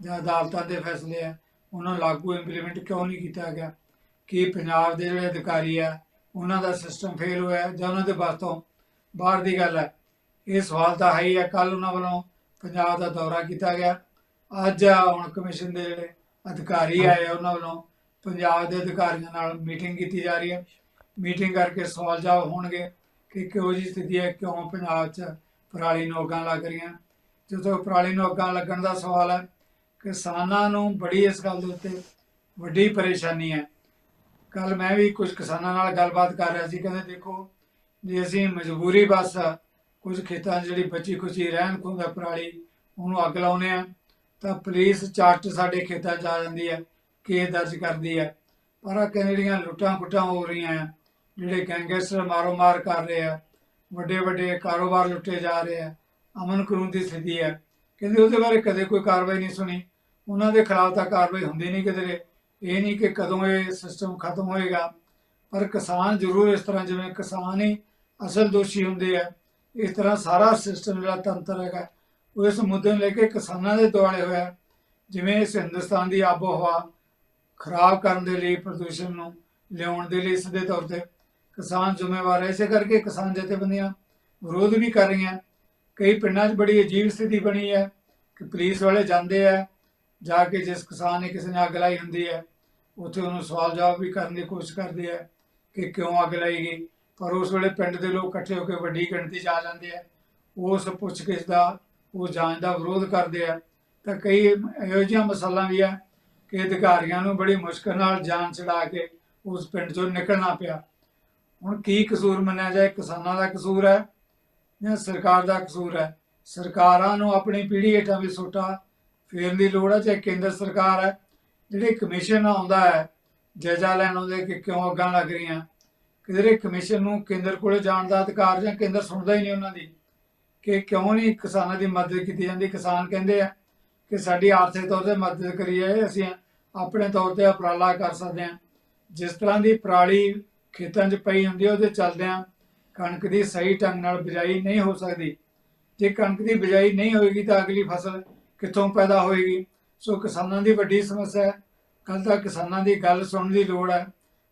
ਜਾਂ ਅਦਾਲਤਾਂ ਦੇ ਫੈਸਲੇ ਆ, ਉਹਨਾਂ ਲਾਗੂ ਇੰਪਲੀਮੈਂਟ ਕਿਉਂ ਨਹੀਂ ਕੀਤਾ ਗਿਆ। ਕਿ ਪੰਜਾਬ ਦੇ ਜਿਹੜੇ ਅਧਿਕਾਰੀ ਆ ਉਹਨਾਂ ਦਾ ਸਿਸਟਮ ਫੇਲ ਹੋਇਆ ਜਾਂ ਉਹਨਾਂ ਦੇ ਬਸ ਤੋਂ ਬਾਹਰ ਦੀ ਗੱਲ ਹੈ। ਇਹ ਸਵਾਲ ਤਾਂ ਹੈ ਹੀ ਹੈ ਕੱਲ ਉਹਨਾਂ ਵੱਲੋਂ ਪੰਜਾਬ ਦਾ ਦੌਰਾ ਕੀਤਾ ਗਿਆ। ਅੱਜ ਆ ਹੁਣ ਕਮਿਸ਼ਨ ਦੇ ਜਿਹੜੇ ਅਧਿਕਾਰੀ ਆਏ ਆ, ਉਹਨਾਂ ਵੱਲੋਂ ਪੰਜਾਬ ਦੇ ਅਧਿਕਾਰੀਆਂ ਨਾਲ ਮੀਟਿੰਗ ਕੀਤੀ ਜਾ ਰਹੀ ਹੈ। ਮੀਟਿੰਗ ਕਰਕੇ ਸਵਾਲ ਜਵਾਬ ਹੋਣਗੇ ਕਿ ਕਿਹੋ ਜਿਹੀ ਸਥਿਤੀ ਹੈ ਕਿਉਂ ਪੰਜਾਬ 'ਚ ਪਰਾਲੀ ਨੂੰ ਅੱਗਾਂ ਲੱਗ ਰਹੀਆਂ। ਜਦੋਂ ਪਰਾਲੀ ਨੂੰ ਅੱਗਾਂ ਲੱਗਣ ਦਾ ਸਵਾਲ ਹੈ ਕਿਸਾਨਾਂ ਨੂੰ ਬੜੀ ਇਸ ਗੱਲ ਦੇ ਉੱਤੇ ਵੱਡੀ ਪਰੇਸ਼ਾਨੀ ਹੈ ਕੱਲ ਮੈਂ ਵੀ ਕੁਝ ਕਿਸਾਨਾਂ ਨਾਲ ਗੱਲਬਾਤ ਕਰ ਰਿਹਾ ਸੀ, ਕਹਿੰਦੇ ਦੇਖੋ ਜੇ ਅਸੀਂ ਮਜਬੂਰੀ ਬਸ ਕੁਝ ਖੇਤਾਂ 'ਚ ਜਿਹੜੀ ਬੱਚੀ ਖੁਚੀ ਰਹਿਣ ਖੁੰਦਾ ਪਰਾਲੀ ਉਹਨੂੰ ਅੱਗ ਲਾਉਨੇ ਆ ਤਾਂ ਪੁਲਿਸ ਚਾਰਟ ਸਾਡੇ ਖੇਤਾਂ 'ਚ ਆ ਜਾਂਦੀ ਹੈ, ਕੇਸ ਦਰਜ ਕਰਦੀ ਹੈ। ਪਰ ਆ ਜਿਹੜੀਆਂ ਲੁੱਟਾਂ ਖੁੱਟਾਂ ਹੋ ਰਹੀਆਂ ਆ, ਜਿਹੜੇ ਗੈਂਗਸਟਰ ਮਾਰੋ ਮਾਰ ਕਰ ਰਹੇ ਆ, ਵੱਡੇ ਵੱਡੇ ਕਾਰੋਬਾਰ ਲੁੱਟੇ ਜਾ ਰਹੇ ਆ, ਅਮਨ ਕਾਨੂੰਨ ਦੀ ਸਥਿਤੀ ਹੈ। ਕਹਿੰਦੇ ਉਹਦੇ ਬਾਰੇ ਕਦੇ ਕੋਈ ਕਾਰਵਾਈ ਨਹੀਂ ਸੁਣੀ, ਉਹਨਾਂ ਦੇ ਖਿਲਾਫ ਤਾਂ ਕਾਰਵਾਈ ਹੁੰਦੀ ਨਹੀਂ ਕਿਧਰੇ। ਇਹ ਨਹੀਂ ਕਿ ਕਦੋਂ ਇਹ ਸਿਸਟਮ ਖਤਮ ਹੋਏਗਾ, ਪਰ ਕਿਸਾਨ ਜ਼ਰੂਰ ਇਸ ਤਰ੍ਹਾਂ ਜਿਵੇਂ ਕਿਸਾਨ ਹੀ ਅਸਲ ਦੋਸ਼ੀ ਹੁੰਦੇ ਆ, ਇਸ ਤਰ੍ਹਾਂ ਸਾਰਾ ਸਿਸਟਮ ਜਿਹੜਾ ਤੰਤਰ ਹੈਗਾ, ਉਹ ਇਸ ਮੁੱਦੇ ਨੂੰ ਲੈ ਕੇ ਕਿਸਾਨਾਂ ਦੇ ਦੁਆਲੇ ਹੋਇਆ। ਜਿਵੇਂ ਇਸ ਹਿੰਦੁਸਤਾਨ ਦੀ ਆਬੋ ਹਵਾ ਖਰਾਬ ਕਰਨ ਦੇ ਲਈ, ਪ੍ਰਦੂਸ਼ਣ ਨੂੰ ਲਿਆਉਣ ਦੇ ਲਈ ਸਿੱਧੇ ਤੌਰ ਤੇ ਕਿਸਾਨ ਜ਼ਿੰਮੇਵਾਰ ਹੈ। ਇਸੇ ਕਰਕੇ ਕਿਸਾਨ ਜਥੇਬੰਦੀਆਂ ਵਿਰੋਧ ਵੀ ਕਰ ਰਹੀਆਂ। ਕਈ ਪਿੰਡਾਂ 'ਚ ਬੜੀ ਅਜੀਬ ਸਥਿਤੀ ਬਣੀ ਹੈ ਕਿ ਪੁਲਿਸ ਵਾਲੇ ਜਾਂਦੇ ਆ ਜਾ ਕੇ ਜਿਸ ਕਿਸਾਨ ਨੇ ਕਿਸੇ ਨੇ ਅੱਗ ਲਾਈ ਹੁੰਦੀ ਹੈ, ਉੱਥੇ ਉਹਨੂੰ ਸਵਾਲ ਜਵਾਬ ਵੀ ਕਰਨ ਦੀ ਕੋਸ਼ਿਸ਼ ਕਰਦੇ ਆ ਕਿ ਕਿਉਂ ਅੱਗ ਲਾਈ ਗਈ। ਪਰ ਉਸ ਵੇਲੇ ਪਿੰਡ ਦੇ ਲੋਕ ਇਕੱਠੇ ਹੋ ਕੇ ਵੱਡੀ ਗਿਣਤੀ 'ਚ ਆ ਜਾਂਦੇ ਆ। ਉਸ ਪੁੱਛਗਿੱਛ ਦਾ ਉਹ ਜਾਂਚ ਦਾ ਵਿਰੋਧ ਕਰਦੇ ਆ। ਤਾਂ ਕਈ ਇਹੋ ਜਿਹੀਆਂ ਮਸਲਾਂ ਵੀ ਆ ਕਿ ਅਧਿਕਾਰੀਆਂ ਨੂੰ ਬੜੀ ਮੁਸ਼ਕਲ ਨਾਲ ਜਾਨ ਛਡਾ ਕੇ ਉਸ ਪਿੰਡ 'ਚੋਂ ਨਿਕਲਣਾ ਪਿਆ। ਹੁਣ ਕੀ ਕਸੂਰ ਮੰਨਿਆ ਜਾਏ? ਕਿਸਾਨਾਂ ਦਾ ਕਸੂਰ ਹੈ ਜਾਂ ਸਰਕਾਰ ਦਾ ਕਸੂਰ ਹੈ? ਸਰਕਾਰਾਂ ਨੂੰ ਆਪਣੀ ਪੀੜ੍ਹੀ ਹੇਠਾਂ ਵੀ ਸੋਟਾ ਫੇਰਨ ਦੀ ਲੋੜ ਹੈ ਚਾਹੇ ਕੇਂਦਰ ਸਰਕਾਰ ਹੈ ਜਿਹੜੇ ਕਮਿਸ਼ਨ ਆਉਂਦਾ ਹੈ ਜਾਇਜ਼ਾ ਲੈਣ ਆਉਂਦੇ ਕਿ ਕਿਉਂ ਅੱਗਾਂ ਲੱਗ ਰਹੀਆਂ? ਕਿਧਰੇ ਕਮਿਸ਼ਨ ਨੂੰ ਕੇਂਦਰ ਕੋਲੇ ਜਾਣ ਦਾ ਅਧਿਕਾਰ ਜਾਂ ਕੇਂਦਰ ਸੁਣਦਾ ਹੀ ਨਹੀਂ ਉਹਨਾਂ ਦੀ? ਕਿ ਕਿਉਂ ਨਹੀਂ ਕਿਸਾਨਾਂ ਦੀ ਮਦਦ ਕੀਤੀ ਜਾਂਦੀ? ਕਿਸਾਨ ਕਹਿੰਦੇ ਆ ਕਿ ਸਾਡੀ ਆਰਥਿਕ ਤੌਰ ਤੇ ਮਦਦ ਕਰੀਏ ਅਸੀਂ ਆਪਣੇ ਤੌਰ ਤੇ ਉਪਰਾਲਾ ਕਰ ਸਕਦੇ ਹਾਂ। ਜਿਸ ਤਰ੍ਹਾਂ ਦੀ ਪਰਾਲੀ ਖੇਤਾਂ 'ਚ ਪਈ ਹੁੰਦੀ ਹੈ ਉਹਦੇ ਚੱਲਦਿਆਂ ਕਣਕ ਦੀ ਸਹੀ ਢੰਗ ਨਾਲ ਬਿਜਾਈ ਨਹੀਂ ਹੋ ਸਕਦੀ। ਜੇ ਕਣਕ ਦੀ ਬਿਜਾਈ ਨਹੀਂ ਹੋਏਗੀ ਤਾਂ ਅਗਲੀ ਫਸਲ ਕਿੱਥੋਂ ਪੈਦਾ ਹੋਏਗੀ? ਸੋ ਕਿਸਾਨਾਂ ਦੀ ਵੱਡੀ ਸਮੱਸਿਆ ਹੈ। ਕੱਲ ਤਾਂ ਕਿਸਾਨਾਂ ਦੀ ਗੱਲ ਸੁਣਨ ਦੀ ਲੋੜ ਹੈ।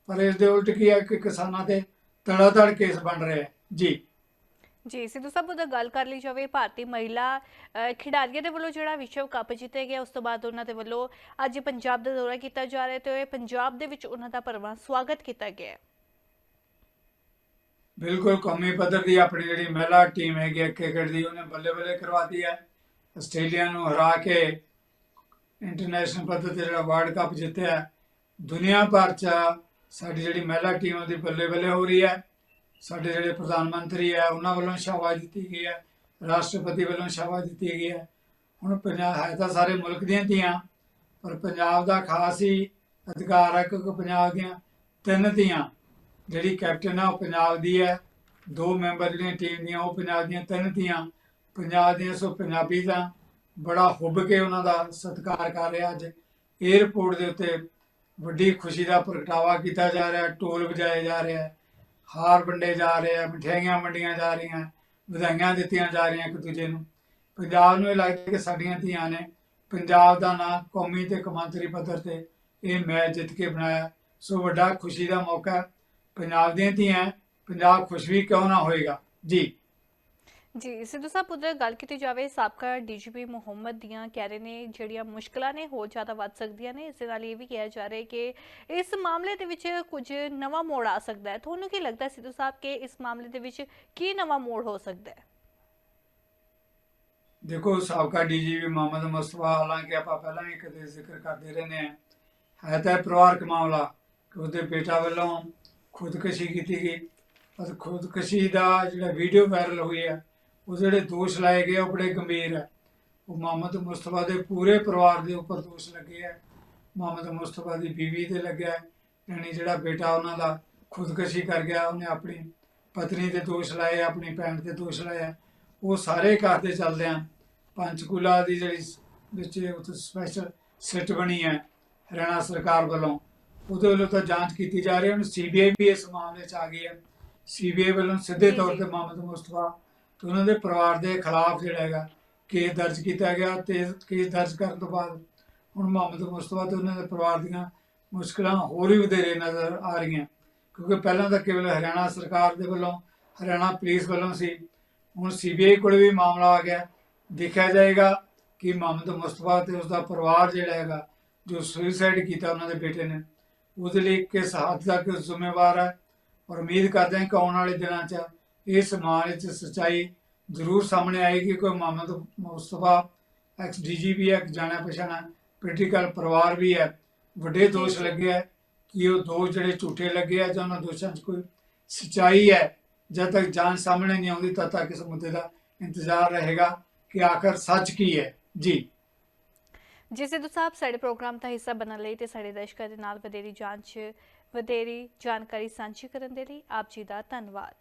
ਪਰ ਇਸ ਦੇ ਉਲਟ ਕੀ ਹੈ ਕਿ ਕਿਸਾਨਾਂ ਤੇ ਤੜਾ ਕੇਸ ਬਣ ਰਿਹਾ ਹੈ। ਜੀ। ਜੀ ਸਿੱਧੂ ਸਾਹਿਬ ਉਹਦਾ ਗੱਲ ਕਰ ਲਈ ਜਾਵੇ ਭਾਰਤੀ ਮਹਿਲਾ ਖਿਡਾਰੀਆਂ ਦੇ ਵੱਲੋਂ ਜਿਹੜਾ ਵਿਸ਼ਵ ਕੱਪ ਜਿੱਤਿਆ ਗਿਆ ਉਸ ਤੋਂ ਬਾਅਦ ਉਹਨਾਂ ਦੇ ਵੱਲੋਂ ਅੱਜ ਪੰਜਾਬ ਦਾ ਦੌਰਾ ਕੀਤਾ ਜਾ ਰਿਹਾ ਤੇ ਪੰਜਾਬ ਦੇ ਵਿੱਚ ਉਹਨਾਂ ਦਾ ਭਰਵਾਂ ਸਵਾਗਤ ਕੀਤਾ ਗਿਆ। ਬਿਲਕੁਲ ਕੌਮੀ ਪੱਧਰ ਦੀ ਆਪਣੀ ਜਿਹੜੀ ਮਹਿਲਾ ਟੀਮ ਹੈਗੀ ਹੈ ਕ੍ਰਿਕਟ ਦੀ ਉਹਨੇ ਬੱਲੇ ਬੱਲੇ ਕਰਵਾਤੀ ਹੈ। ਆਸਟ੍ਰੇਲੀਆ ਨੂੰ ਹਰਾ ਕੇ ਇੰਟਰਨੈਸ਼ਨਲ ਪੱਧਰ ਤੇ ਜਿਹੜਾ ਵਰਲਡ ਕੱਪ ਜਿੱਤਿਆ ਦੁਨੀਆ ਭਰ ਚ ਸਾਡੀ ਜਿਹੜੀ ਮਹਿਲਾ ਟੀਮ ਉਹਦੀ ਬੱਲੇ ਬੱਲੇ ਹੋ ਰਹੀ ਹੈ। ਸਾਡੇ ਜਿਹੜੇ ਪ੍ਰਧਾਨ ਮੰਤਰੀ ਹੈ, ਉਹਨਾਂ ਵੱਲੋਂ ਸ਼ਾਬਾਸ਼ ਦਿੱਤੀ ਗਈ ਹੈ, ਰਾਸ਼ਟਰਪਤੀ ਵੱਲੋਂ ਸ਼ਾਬਾਸ਼ ਦਿੱਤੀ ਗਈ ਹੈ। ਹੁਣ ਪੰਜਾਬ ਹੈ ਤਾਂ ਸਾਰੇ ਮੁਲਕ ਦੀਆਂ ਧੀਆਂ, ਪਰ ਪੰਜਾਬ ਦਾ ਖਾਸ ਹੀ ਅਧਿਕਾਰ ਹੈ ਕਿਉਂਕਿ ਪੰਜਾਬ ਦੀਆਂ ਤਿੰਨ ਧੀਆਂ। ਜਿਹੜੀ ਕੈਪਟਨ ਆ, ਉਹ ਪੰਜਾਬ ਦੀ ਹੈ। ਦੋ ਮੈਂਬਰ ਜਿਹੜੀਆਂ ਟੀਮ ਦੀਆਂ, ਉਹ ਪੰਜਾਬ ਦੀਆਂ ਤਿੰਨ ਧੀਆਂ। ਪੰਜਾਬ ਦੀਆਂ ਸੋ ਪੰਜਾਬੀ ਤਾਂ ਬੜਾ ਹੁੱਬ ਕੇ ਉਹਨਾਂ ਦਾ ਸਤਿਕਾਰ ਕਰ ਰਿਹਾ ਅੱਜ। 에ਅਰਪੋਰਟ ਦੇ ਉੱਤੇ ਵੱਡੀ ਖੁਸ਼ੀ ਦਾ ਪ੍ਰਗਟਾਵਾ ਕੀਤਾ ਜਾ ਰਿਹਾ, ਢੋਲ ਵਜਾਏ ਜਾ ਰਿਹਾ ਹਾਰ ਵੰਡੇ ਜਾ ਰਹੇ ਆ ਮਠਿਆਈਆਂ ਵੰਡੀਆਂ ਜਾ ਰਹੀਆਂ, ਵਧਾਈਆਂ ਦਿੱਤੀਆਂ ਜਾ ਰਹੀਆਂ ਇੱਕ ਦੂਜੇ ਨੂੰ। ਪੰਜਾਬ ਨੂੰ ਇਹ ਲੱਗਦਾ ਕਿ ਸਾਡੀਆਂ ਧੀਆਂ ਨੇ ਪੰਜਾਬ ਦਾ ਨਾਂ ਕੌਮੀ ਤੇ ਕੌਮਾਂਤਰੀ ਪੱਧਰ ਤੇ ਇਹ ਮੈਚ ਜਿੱਤ ਕੇ ਬਣਾਇਆ। ਸੋ ਵੱਡਾ ਖੁਸ਼ੀ ਦਾ ਮੌਕਾ। ਪੰਜਾਬ ਦੀਆਂ ਧੀਆਂ, ਪੰਜਾਬ ਖੁਸ਼ ਵੀ ਕਿਉਂ ਨਾ ਹੋਏਗਾ? ਜੀ। ਜੀ, ਸਿੱਧੂ ਸਾਹਿਬ, ਉਧਰ ਗੱਲ ਕੀਤੀ ਜਾਵੇ, ਸਾਬਕਾ ਡੀਜੀਪੀ ਮੁਹੰਮਦ ਦੀਆਂ ਕਹਿ ਰਹੇ ਨੇ, ਜਿਹੜੀਆਂ ਮੁਸ਼ਕਲਾਂ ਨੇ, ਹੋਰ ਜ਼ਿਆਦਾ ਵੱਧ ਸਕਦੀਆਂ ਨੇ। ਇਸ ਦੇ ਨਾਲ ਇਹ ਵੀ ਕਿਹਾ ਜਾ ਰਿਹਾ ਕਿ ਇਸ ਮਾਮਲੇ ਦੇ ਵਿੱਚ ਕੁਝ ਨਵਾਂ ਮੋੜ ਆ ਸਕਦਾ ਹੈ। ਤੁਹਾਨੂੰ ਕੀ ਲੱਗਦਾ ਸਿੱਧੂ ਸਾਹਿਬ, ਕਿ ਇਸ ਮਾਮਲੇ ਦੇ ਵਿੱਚ ਕੀ ਨਵਾਂ ਮੋੜ ਹੋ ਸਕਦਾ ਹੈ? ਦੇਖੋ, ਸਾਬਕਾ ਡੀਜੀਪੀ ਮੁਹੰਮਦ ਮੁਸਤਫਾ, ਹਾਲਾਂਕਿ ਆਪਾਂ ਪਹਿਲਾਂ ਵੀ ਕਦੇ ਜ਼ਿਕਰ ਕਰਦੇ ਰਹਿੰਦੇ ਹਾਂ, ਹੈ ਤਾਂ ਪਰਿਵਾਰਕ ਮਾਮਲਾ ਕਿ ਉਹਦੇ ਬੇਟਾ ਵੱਲੋਂ ਖੁਦਕੁਸ਼ੀ ਕੀਤੀ ਗਈ। ਪਰ ਖੁਦਕੁਸ਼ੀ ਦਾ ਜਿਹੜਾ ਵੀਡੀਓ ਵਾਇਰਲ ਹੋਈ ਹੈ ਉਹ ਜਿਹੜੇ ਦੋਸ਼ ਲਾਏ ਗਏ ਉਹ ਬੜੇ ਗੰਭੀਰ ਹੈ ਉਹ ਮੁਹੰਮਦ ਮੁਸਤਫਾ ਦੇ ਪੂਰੇ ਪਰਿਵਾਰ ਦੇ ਉੱਪਰ ਦੋਸ਼ ਲੱਗੇ ਹੈ ਮੁਹੰਮਦ ਮੁਸਤਫਾ ਦੀ ਬੀਵੀ ਤੇ ਲੱਗਿਆ ਯਾਨੀ ਜਿਹੜਾ ਬੇਟਾ ਉਹਨਾਂ ਦਾ ਖੁਦਕੁਸ਼ੀ ਕਰ ਗਿਆ ਉਹਨੇ ਆਪਣੀ ਪਤਨੀ ਤੇ ਦੋਸ਼ ਲਾਏ ਆਪਣੀ ਭੈਣ ਤੇ ਦੋਸ਼ ਲਾਇਆ। ਉਹ ਸਾਰੇ ਕਰਦੇ ਚੱਲਦੇ ਆ ਪੰਚਕੂਲਾ ਦੀ ਜਿਹੜੀ ਵਿੱਚ ਉੱਥੇ ਸਪੈਸ਼ਲ ਸਿੱਟ ਬਣੀ ਹੈ ਹਰਿਆਣਾ ਸਰਕਾਰ ਵੱਲੋਂ। ਉਹਦੇ ਵੱਲੋਂ ਤਾਂ ਜਾਂਚ ਕੀਤੀ ਜਾ ਰਹੀ ਹੈ। ਹੁਣ ਸੀਬੀਆਈ ਵੀ ਇਸ ਮਾਮਲੇ 'ਚ ਆ ਗਈ ਹੈ। ਸੀਬੀਆਈ ਵੱਲੋਂ ਸਿੱਧੇ ਤੌਰ। ਤੇ ਮੁਹੰਮਦ ਮੁਸਤਫਾ ਤੇ ਉਹਨਾਂ ਦੇ ਪਰਿਵਾਰ ਦੇ ਖਿਲਾਫ ਜਿਹੜਾ ਹੈਗਾ ਕੇਸ ਦਰਜ ਕੀਤਾ ਗਿਆ ਤੇ ਕੇਸ ਦਰਜ ਕਰਨ ਤੋਂ ਬਾਅਦ ਹੁਣ ਮੁਹੰਮਦ ਮੁਸਤਫਾ ਤੇ ਉਹਨਾਂ ਦੇ ਪਰਿਵਾਰ ਦੀਆਂ ਮੁਸ਼ਕਲਾਂ ਹੋਰ ਵੀ ਵਧੇਰੇ ਨਜ਼ਰ ਆ ਰਹੀਆਂ। ਕਿਉਂਕਿ ਪਹਿਲਾਂ ਤਾਂ ਕੇਵਲ ਹਰਿਆਣਾ ਸਰਕਾਰ ਦੇ ਵੱਲੋਂ, ਹਰਿਆਣਾ ਪੁਲਿਸ ਵੱਲੋਂ ਸੀ। ਹੁਣ ਸੀਬੀਆਈ ਕੋਲ ਵੀ ਮਾਮਲਾ ਆ ਗਿਆ। ਦੇਖਿਆ ਜਾਏਗਾ ਕਿ ਮੁਹੰਮਦ ਮੁਸਤਫਾ ਤੇ ਉਸ ਦਾ ਪਰਿਵਾਰ ਜਿਹੜਾ ਹੈਗਾ, ਜੋ ਸੁਸਾਈਡ ਕੀਤਾ ਉਹਨਾਂ ਦੇ ਬੇਟੇ ਨੇ, ਉਹਦੇ ਲਈ ਕਿਸ ਹੱਦ ਤੱਕ ਜ਼ਿੰਮੇਵਾਰ ਹੈ? ਔਰ ਉਮੀਦ ਕਰਦੇ ਹਾਂ ਕਿ ਆਉਣ ਵਾਲੇ ਦਿਨਾਂ 'ਚ ਇਸ ਮਾਮਲੇ 'ਚ ਸੱਚਾਈ ਜ਼ਰੂਰ ਸਾਹਮਣੇ ਆਏਗੀ ਕੋਈ ਮੁਹੰਮਦ ਮੁਸਤਫਾ ਐਕਸ ਡੀਜੀਪੀ ਹੈ ਇੱਕ ਜਾਣਿਆ ਪਛਾਣਾ ਪੋਲੀਟੀਕਲ ਪਰਿਵਾਰ ਵੀ ਹੈ। ਵੱਡੇ ਦੋਸ਼। ਲੱਗੇ ਹੈ ਕਿ ਉਹ ਦੋਸ਼ ਜਿਹੜੇ ਝੂਠੇ ਲੱਗੇ ਆ ਜਾਂ ਉਹਨਾਂ ਦੋਸ਼ਾਂ 'ਚ ਕੋਈ ਸੱਚਾਈ ਹੈ। ਜਦ ਤੱਕ ਜਾਂਚ ਸਾਹਮਣੇ ਨਹੀਂ ਆਉਂਦੀ ਤਦ ਤੱਕ ਇਸ ਮੁੱਦੇ ਦਾ ਇੰਤਜ਼ਾਰ ਰਹੇਗਾ ਕਿ ਆਖਰ ਸੱਚ ਕੀ ਹੈ। ਜੀ। ਜੀ ਸਿੱਧੂ ਸਾਹਿਬ ਸਾਡੇ ਪ੍ਰੋਗਰਾਮ ਦਾ ਹਿੱਸਾ ਬਣਨ ਲਈ ਤੇ ਸਾਡੇ ਦਰਸ਼ਕਾਂ ਦੇ ਨਾਲ ਵਧੇਰੀ ਜਾਂਚ ਵਧੇਰੀ ਜਾਣਕਾਰੀ ਸਾਂਝੀ ਕਰਨ ਦੇ ਲਈ ਆਪ ਜੀ ਦਾ ਧੰਨਵਾਦ।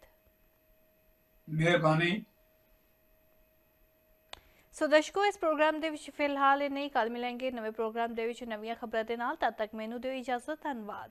ਮਿਹਰਬਾਨੀ। ਸੋ ਦਰਸ਼ਕੋ, ਇਸ ਪ੍ਰੋਗਰਾਮ ਦੇ ਵਿੱਚ ਫਿਲਹਾਲ ਇਹ ਨਹੀਂ ਕੱਲ ਮਿਲਾਂਗੇ ਨਵੇਂ ਪ੍ਰੋਗਰਾਮ ਦੇ ਵਿੱਚ ਨਵੀਆਂ ਖਬਰਾਂ ਦੇ ਨਾਲ। ਤਦ ਤੱਕ ਮੈਨੂੰ ਦਿਓ ਇਜਾਜ਼ਤ। ਧੰਨਵਾਦ।